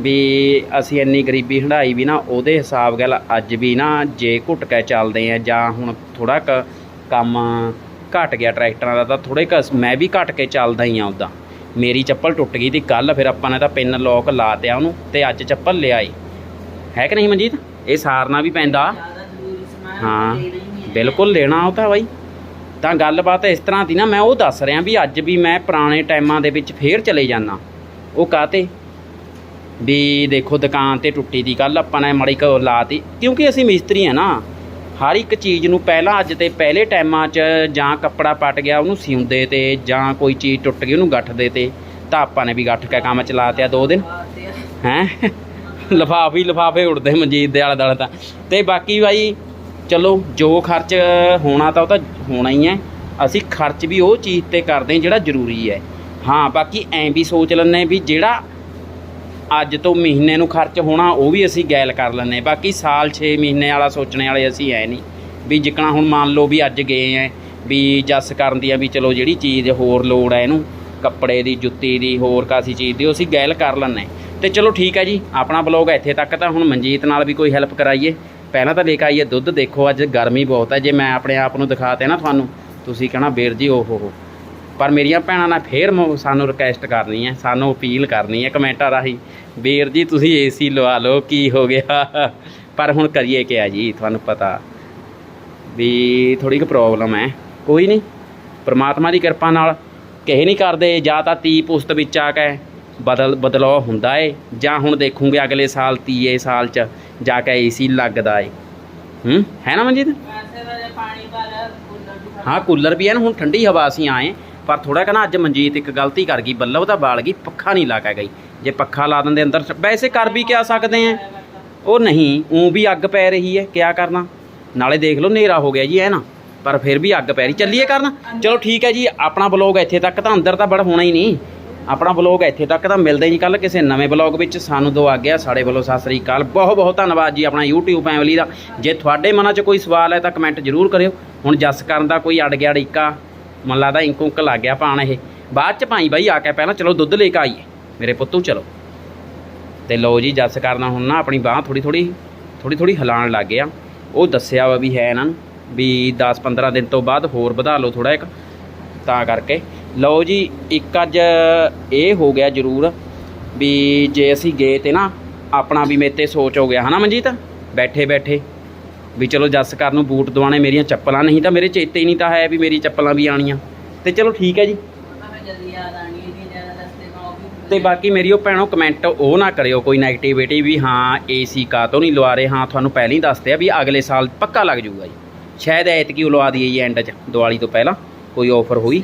ਵੀ ਅਸੀਂ ਇੰਨੀ ਗਰੀਬੀ ਹੰਢਾਈ ਵੀ ਨਾ, ਉਹਦੇ ਹਿਸਾਬ ਗੱਲ ਅੱਜ ਵੀ ਨਾ ਜੇ ਘੁੱਟ ਕੇ ਚੱਲਦੇ ਆ ਜਾਂ ਹੁਣ ਥੋੜਾ ਕ ਕੰਮ ਘਟ ਗਿਆ ਟਰੈਕਟਰਾਂ ਦਾ, ਤਾਂ ਥੋੜੇ ਕ ਮੈਂ ਵੀ ਘਟ ਕੇ ਚੱਲਦਾ ਹੀ ਆ ਉੱਦਾਂ। ਮੇਰੀ ਚੱਪਲ ਟੁੱਟ ਗਈ ਤੇ ਕੱਲ ਫਿਰ ਆਪਾਂ ਨੇ ਤਾਂ ਪਿੰਨ ਲੋਕ ਲਾ ਤਿਆ ਉਹਨੂੰ ਤੇ ਅੱਜ ਚੱਪਲ ਲਿਆਈ। ਹੈ ਕਿ ਨਹੀਂ ਮਨਜੀਤ? ਇਹ ਸਾਰਨਾ ਵੀ ਪੈਂਦਾ। ਹਾਂ, ਬਿਲਕੁਲ ਲੈਣਾ ਉਹ ਤਾਂ ਬਾਈ। ਤਾਂ ਗੱਲਬਾਤ ਇਸ ਤਰ੍ਹਾਂ ਦੀ ਨਾ, ਮੈਂ ਉਹ ਦੱਸ ਰਿਹਾ ਵੀ ਅੱਜ ਵੀ ਮੈਂ ਪੁਰਾਣੇ ਟਾਈਮਾਂ ਦੇ ਵਿੱਚ ਫੇਰ ਚਲੇ ਜਾਣਾ ਉਹ ਕਾਤੇ ਵੀ ਦੇਖੋ ਦੁਕਾਨ ਤੇ ਟੁੱਟੀ ਦੀ ਕੱਲ ਆਪਾਂ ਨੇ ਮੜੀ ਕ ਲਾਤੀ। ਕਿਉਂਕਿ ਅਸੀਂ ਮਿਸਤਰੀ ਆ ਨਾ। ਹਰ ਇੱਕ ਚੀਜ਼ ਨੂੰ ਪਹਿਲਾਂ ਅੱਜ ਤੇ ਪਹਿਲੇ ਟਾਈਮਾਂ 'ਚ ਜਾਂ ਕੱਪੜਾ ਪਟ ਗਿਆ, ਉਹਨੂੰ ਸਿਉਂਦੇ ਤੇ ਜਾਂ ਕੋਈ ਚੀਜ਼ ਟੁੱਟ ਗਈ, ਉਹਨੂੰ ਗੱਠਦੇ ਤੇ, ਤਾਂ ਆਪਾਂ ਨੇ ਵੀ ਗੱਠ ਕੇ ਕੰਮ ਚਲਾਤਿਆ ਦੋ ਦਿਨ। ਤੇ ਹੈ? ਲਿਫਾਫੇ ਹੀ ਲਿਫਾਫੇ ਉੜਦੇ ਮਨਜੀਤ ਦੇ ਆਲੇ ਦੁਆਲੇ ਤਾਂ। ਤੇ ਬਾਕੀ ਬਾਈ, ਚਲੋ, ਜੋ ਖਰਚ ਹੋਣਾ ਤਾਂ ਉਹ ਤਾਂ ਹੋਣਾ ਹੀ ਹੈ। ਅਸੀਂ ਖਰਚ ਵੀ ਉਹ ਚੀਜ਼ ਤੇ ਕਰਦੇ ਜਿਹੜਾ ਜ਼ਰੂਰੀ ਹੈ। ਹਾਂ, ਬਾਕੀ ਐਂ ਵੀ ਸੋਚ ਲੈਂਦੇ ਵੀ ਜਿਹੜਾ ਅੱਜ ਤੋਂ ਮਹੀਨੇ ਨੂੰ ਖਰਚ ਹੋਣਾ, ਉਹ ਵੀ ਅਸੀਂ ਗੈਲ ਕਰ ਲੈਂਦੇ ਬਾਕੀ ਸਾਲ 6 ਮਹੀਨੇ ਵਾਲਾ ਸੋਚਣੇ ਵਾਲੇ ਅਸੀਂ ਐ ਨਹੀਂ। ਵੀ ਜਿੱਕਣਾ ਹੁਣ ਮੰਨ ਲਓ ਵੀ ਅੱਜ ਗਏ ਐ, ਵੀ ਜੱਸ ਕਰਨ ਦੀ ਆ ਵੀ ਚਲੋ ਜਿਹੜੀ ਚੀਜ਼ ਹੋਰ ਲੋੜ ਐ ਇਹਨੂੰ, ਕੱਪੜੇ ਦੀ, ਜੁੱਤੀ ਦੀ, ਹੋਰ ਕਾਸੀ ਚੀਜ਼ ਦੀ, ਉਹ ਅਸੀਂ ਗੈਲ ਕਰ ਲੈਂਦੇ ਤੇ ਚਲੋ ਠੀਕ ਹੈ ਜੀ, ਆਪਣਾ ਬਲੌਗ ਇੱਥੇ ਤੱਕ ਤਾਂ ਹੁਣ ਮਨਜੀਤ ਨਾਲ ਵੀ ਕੋਈ ਹੈਲਪ ਕਰਾਈਏ। ਪਹਿਲਾਂ ਤਾਂ ਲੈ ਕੇ ਆਈਏ ਦੁੱਧ, ਦੇਖੋ ਅੱਜ ਗਰਮੀ ਬਹੁਤ ਹੈ ਜੇ ਮੈਂ ਆਪਣੇ ਆਪ ਨੂੰ ਦਿਖਾਤੇ ਨਾ ਤੁਹਾਨੂੰ, ਤੁਸੀਂ ਕਹਣਾ, ਵੀਰ ਜੀ, ਓਹ ਹੋ। ਪਰ ਮੇਰੀਆਂ ਭੈਣਾਂ ਨੇ ਫੇਰ ਮੋ- ਸਾਨੂੰ ਰਿਕਵੈਸਟ ਕਰਨੀ ਹੈ ਸਾਨੂੰ ਅਪੀਲ ਕਰਨੀ ਹੈ ਕਮੈਂਟਾਂ ਰਾਹੀਂ। ਵੀਰ ਜੀ ਤੁਸੀਂ ਏਸੀ ਲਵਾ ਲਓ ਕੀ ਹੋ ਗਿਆ? ਪਰ ਹੁਣ ਕਰੀਏ ਕਿਆ ਜੀ ਤੁਹਾਨੂੰ ਪਤਾ। ਵੀ ਥੋੜੀ ਕੁ ਪ੍ਰੋਬਲਮ ਹੈ। ਕੋਈ ਨਹੀਂ ਪ੍ਰਮਾਤਮਾ ਦੀ ਕਿਰਪਾ ਨਾਲ। ਕਿਸੇ ਨਹੀਂ ਕਰਦੇ ਜਾਂ ਤਾਂ ਤੀ ਪੁਸਤ ਵਿੱਚ ਆ ਕੇ ਬਦਲ ਬਦਲਾਅ ਹੁੰਦਾ ਏ ਜਾਂ ਹੁਣ ਦੇਖੂਗੇ ਅਗਲੇ ਸਾਲ ਤੀਏ ਸਾਲ ਚ ਜਾ ਕੇ ਏਸੀ ਲੱਗਦਾ ਏ। ਹੂੰ ਹੈ ਨਾ ਮਨਜੀਤ? ਹਾਂ ਕੂਲਰ ਵੀ ਹੈ ਨਾ ਹੁਣ ਠੰਡੀ ਹਵਾ ਅਸੀਂ ਆਏ। ਪਰ ਥੋੜਾ ਕਹਣਾ ਅੱਜ ਮਨਜੀਤ ਇੱਕ ਗਲਤੀ ਕਰ ਗਈ, ਬੱਲਬ ਤਾਂ ਬਾਲ ਗਈ, ਪੱਖਾ ਨਹੀਂ ਲਾ ਕੇ ਗਈ। ਜੇ ਪੱਖਾ ਲਾ ਦਿੰਦੇ ਅੰਦਰ ਵੈਸੇ ਕਰ ਵੀ ਕਿਆ ਸਕਦੇ ਆ ਉਹ ਨਹੀਂ ਉਹ ਵੀ ਅੱਗ ਪੈ ਰਹੀ ਹੈ ਕਿਆ ਕਰਨਾ? ਨਾਲੇ ਦੇਖ ਲਓ ਹਨੇਰਾ ਹੋ ਗਿਆ ਜੀ ਹੈ ਨਾ। ਪਰ ਫਿਰ ਵੀ ਅੱਗ ਪੈ ਰਹੀ। ਚੱਲੀਏ ਕਰਨ? ਚਲੋ ਠੀਕ ਹੈ ਜੀ, ਆਪਣਾ ਬਲੌਗ ਇੱਥੇ ਤੱਕ ਤਾਂ ਅੰਦਰ ਤਾਂ ਬੜ ਹੋਣਾ ਹੀ ਨਹੀਂ। ਆਪਣਾ ਬਲੌਗ ਇੱਥੇ ਤੱਕ ਤਾਂ ਮਿਲਦੇ ਜੀ ਕੱਲ ਕਿਸੇ ਨਵੇਂ ਬਲੌਗ ਵਿੱਚ। ਸਾਨੂੰ ਦੋ ਆ ਗਿਆ ਸਾਡੇ ਵੱਲੋਂ ਸਤਿ ਸ੍ਰੀ ਅਕਾਲ। ਬਹੁਤ ਬਹੁਤ ਧੰਨਵਾਦ ਜੀ ਆਪਣਾ YouTube ਫੈਮਿਲੀ ਦਾ। ਜੇ ਤੁਹਾਡੇ ਮਨਾਂ 'ਚ ਕੋਈ ਸਵਾਲ ਹੈ ਤਾਂ ਕਮੈਂਟ ਜ਼ਰੂਰ ਕਰਿਓ। ਹੁਣ ਜੱਸ ਕਰਨ ਦਾ ਕੋਈ ਅੜ ਗਿਆ ੜੀਕਾ ਮਨ ਲੱਗਦਾ ਇੰਕ ਉਂਕ ਲੱਗ ਗਿਆ ਪਾਣ ਇਹ। ਬਾਅਦ 'ਚ ਭਾਈ ਬਾਈ ਆ ਕੇ ਪਹਿਲਾਂ ਚਲੋ ਦੁੱਧ ਲੈ ਕੇ ਆਈਏ। ਮੇਰੇ ਪੁੱਤੂ ਚਲੋ। ਤੇ ਲਓ ਜੀ, ਜੱਸ ਕਰਨਾ ਹੁਣ ਨਾ ਆਪਣੀ ਬਾਹ ਥੋੜੀ ਥੋੜੀ ਥੋੜੀ ਥੋੜੀ ਹਿਲਾਉਣ ਲੱਗ ਗਿਆ। ਉਹ ਦੱਸਿਆ ਵਾ ਵੀ ਹੈ ਇਹਨਾਂ ਨੂੰ ਵੀ 10-15 ਦਿਨ ਤੋਂ ਬਾਅਦ ਹੋਰ ਵਧਾ ਲਓ ਥੋੜਾ ਇੱਕ। ਤਾਂ ਕਰਕੇ। ਲਓ ਜੀ, ਇੱਕ ਅੱਜ ਇਹ ਹੋ ਗਿਆ ਜ਼ਰੂਰ ਵੀ ਜੇ ਅਸੀਂ ਗਏ ਤੇ ਨਾ ਆਪਣਾ ਵੀ ਮੇਤੇ ਸੋਚ ਹੋ ਗਿਆ। ਹਨਾ ਮਨਜੀਤ? ਬੈਠੇ ਬੈਠੇ। ਵੀ ਚਲੋ ਜੱਸ ਕਰ ਨੂੰ ਬੂਟ ਦਵਾਣੇ ਮੇਰੀਆਂ ਚੱਪਲਾਂ ਨਹੀਂ ਤਾਂ ਮੇਰੇ ਚੇਤੇ ਹੀ ਨਹੀਂ ਤਾਂ ਹੈ ਵੀ ਮੇਰੀ ਚੱਪਲਾਂ ਵੀ ਆਣੀਆਂ ਤੇ ਚਲੋ ਠੀਕ ਹੈ ਜੀ। ਤਾਂ ਤੇ ਬਾਕੀ ਮੇਰੀ ਉਹ ਭੈਣੋ ਕਮੈਂਟ ਉਹ ਨਾ ਕਰਿਓ ਕੋਈ 네ਗੇਟਿਵਿਟੀ ਵੀ ਹਾਂ ਏਸੀ ਕਾ ਤੋਂ ਨਹੀਂ ਲਵਾ ਰਹੇ, ਹਾਂ, ਤੁਹਾਨੂੰ ਪਹਿਲਾਂ ਹੀ ਦੱਸਦੇ ਆ ਵੀ ਅਗਲੇ ਸਾਲ ਪੱਕਾ ਲੱਗ ਜਾਊਗਾ ਜੀ। ਸ਼ਾਇਦ ਐਤਕੀ ਉਹ ਲਵਾ ਦਈਏ ਜੀ ਐਂਡ 'ਚ, ਦੀਵਾਲੀ ਤੋਂ ਪਹਿਲਾਂ ਕੋਈ ਆਫਰ ਹੋਈ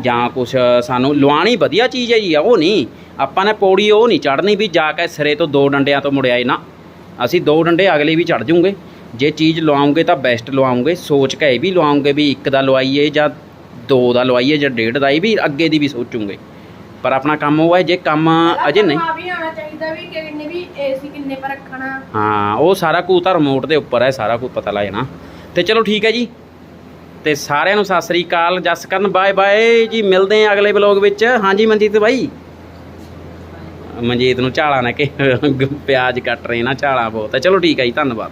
ਜਾਂ ਕੁਛ ਸਾਨੂੰ ਲਵਾਣੀ ਵਧੀਆ ਚੀਜ਼ ਹੈ ਜੀ ਉਹ ਨਹੀਂ। ਆਪਾਂ ਨੇ ਪੌੜੀ ਉਹ ਨਹੀਂ ਚੜਨੀ ਵੀ ਜਾ ਕੇ ਸਿਰੇ ਤੋਂ ਦੋ ਡੰਡਿਆਂ ਤੋਂ ਮੁੜਿਆ ਆਏ ਨਾ। ਅਸੀਂ ਦੋ ਡੰਡੇ ਅਗਲੇ ਵੀ ਚੜ ਜੂਗੇ। ਜੇ ਚੀਜ਼ ਲਵਾਉਂਗੇ ਤਾਂ ਬੈਸਟ ਲਵਾਉਂਗੇ। ਸੋਚ ਕੇ ਇਹ ਵੀ ਲਵਾਉਂਗੇ ਵੀ ਇੱਕ ਦਾ ਲਵਾਈਏ ਜਾਂ ਦੋ ਦਾ ਲਵਾਈਏ ਜਾਂ ਡੇਢ ਦਾ ਇਹ ਵੀ ਅੱਗੇ ਦੀ ਵੀ ਸੋਚੂਗੇ। ਪਰ ਆਪਣਾ ਕੰਮ ਉਹ ਹੈ ਜੇ ਕੰਮ ਅਜੇ ਨਹੀਂ। ਆ ਵੀ ਆਉਣਾ ਚਾਹੀਦਾ ਵੀ ਕਿੰਨੇ ਵੀ ਏਸੀ ਕਿੰਨੇ ਪਰ ਰੱਖਣਾ। ਹਾਂ ਉਹ ਸਾਰਾ ਕੁਝ ਤਾਂ ਰਿਮੋਟ ਦੇ ਉੱਪਰ ਹੈ ਸਾਰਾ ਕੁਝ ਪਤਾ ਲੱਗ ਜਾਣਾ। ਤੇ ਚਲੋ ਠੀਕ ਹੈ ਜੀ। ਤੇ ਸਾਰਿਆਂ ਨੂੰ ਸਤਿ ਸ੍ਰੀ ਅਕਾਲ ਜਸ ਕਰਨ ਬਾਏ ਬਾਏ ਜੀ ਮਿਲਦੇ ਆਂ ਅਗਲੇ ਬਲੌਗ ਵਿੱਚ। ਹਾਂਜੀ ਮਨਜੀਤ ਬਾਈ। ਮਨਜੀਤ ਨੂੰ ਝਾਲਾ ਨਾ ਕਿ ਪਿਆਜ਼ ਕੱਟ ਰਹੇ ਨਾ ਝਾਲਾ ਬਹੁਤ। ਹੈ ਚਲੋ ਠੀਕ ਹੈ ਜੀ ਧੰਨਵਾਦ।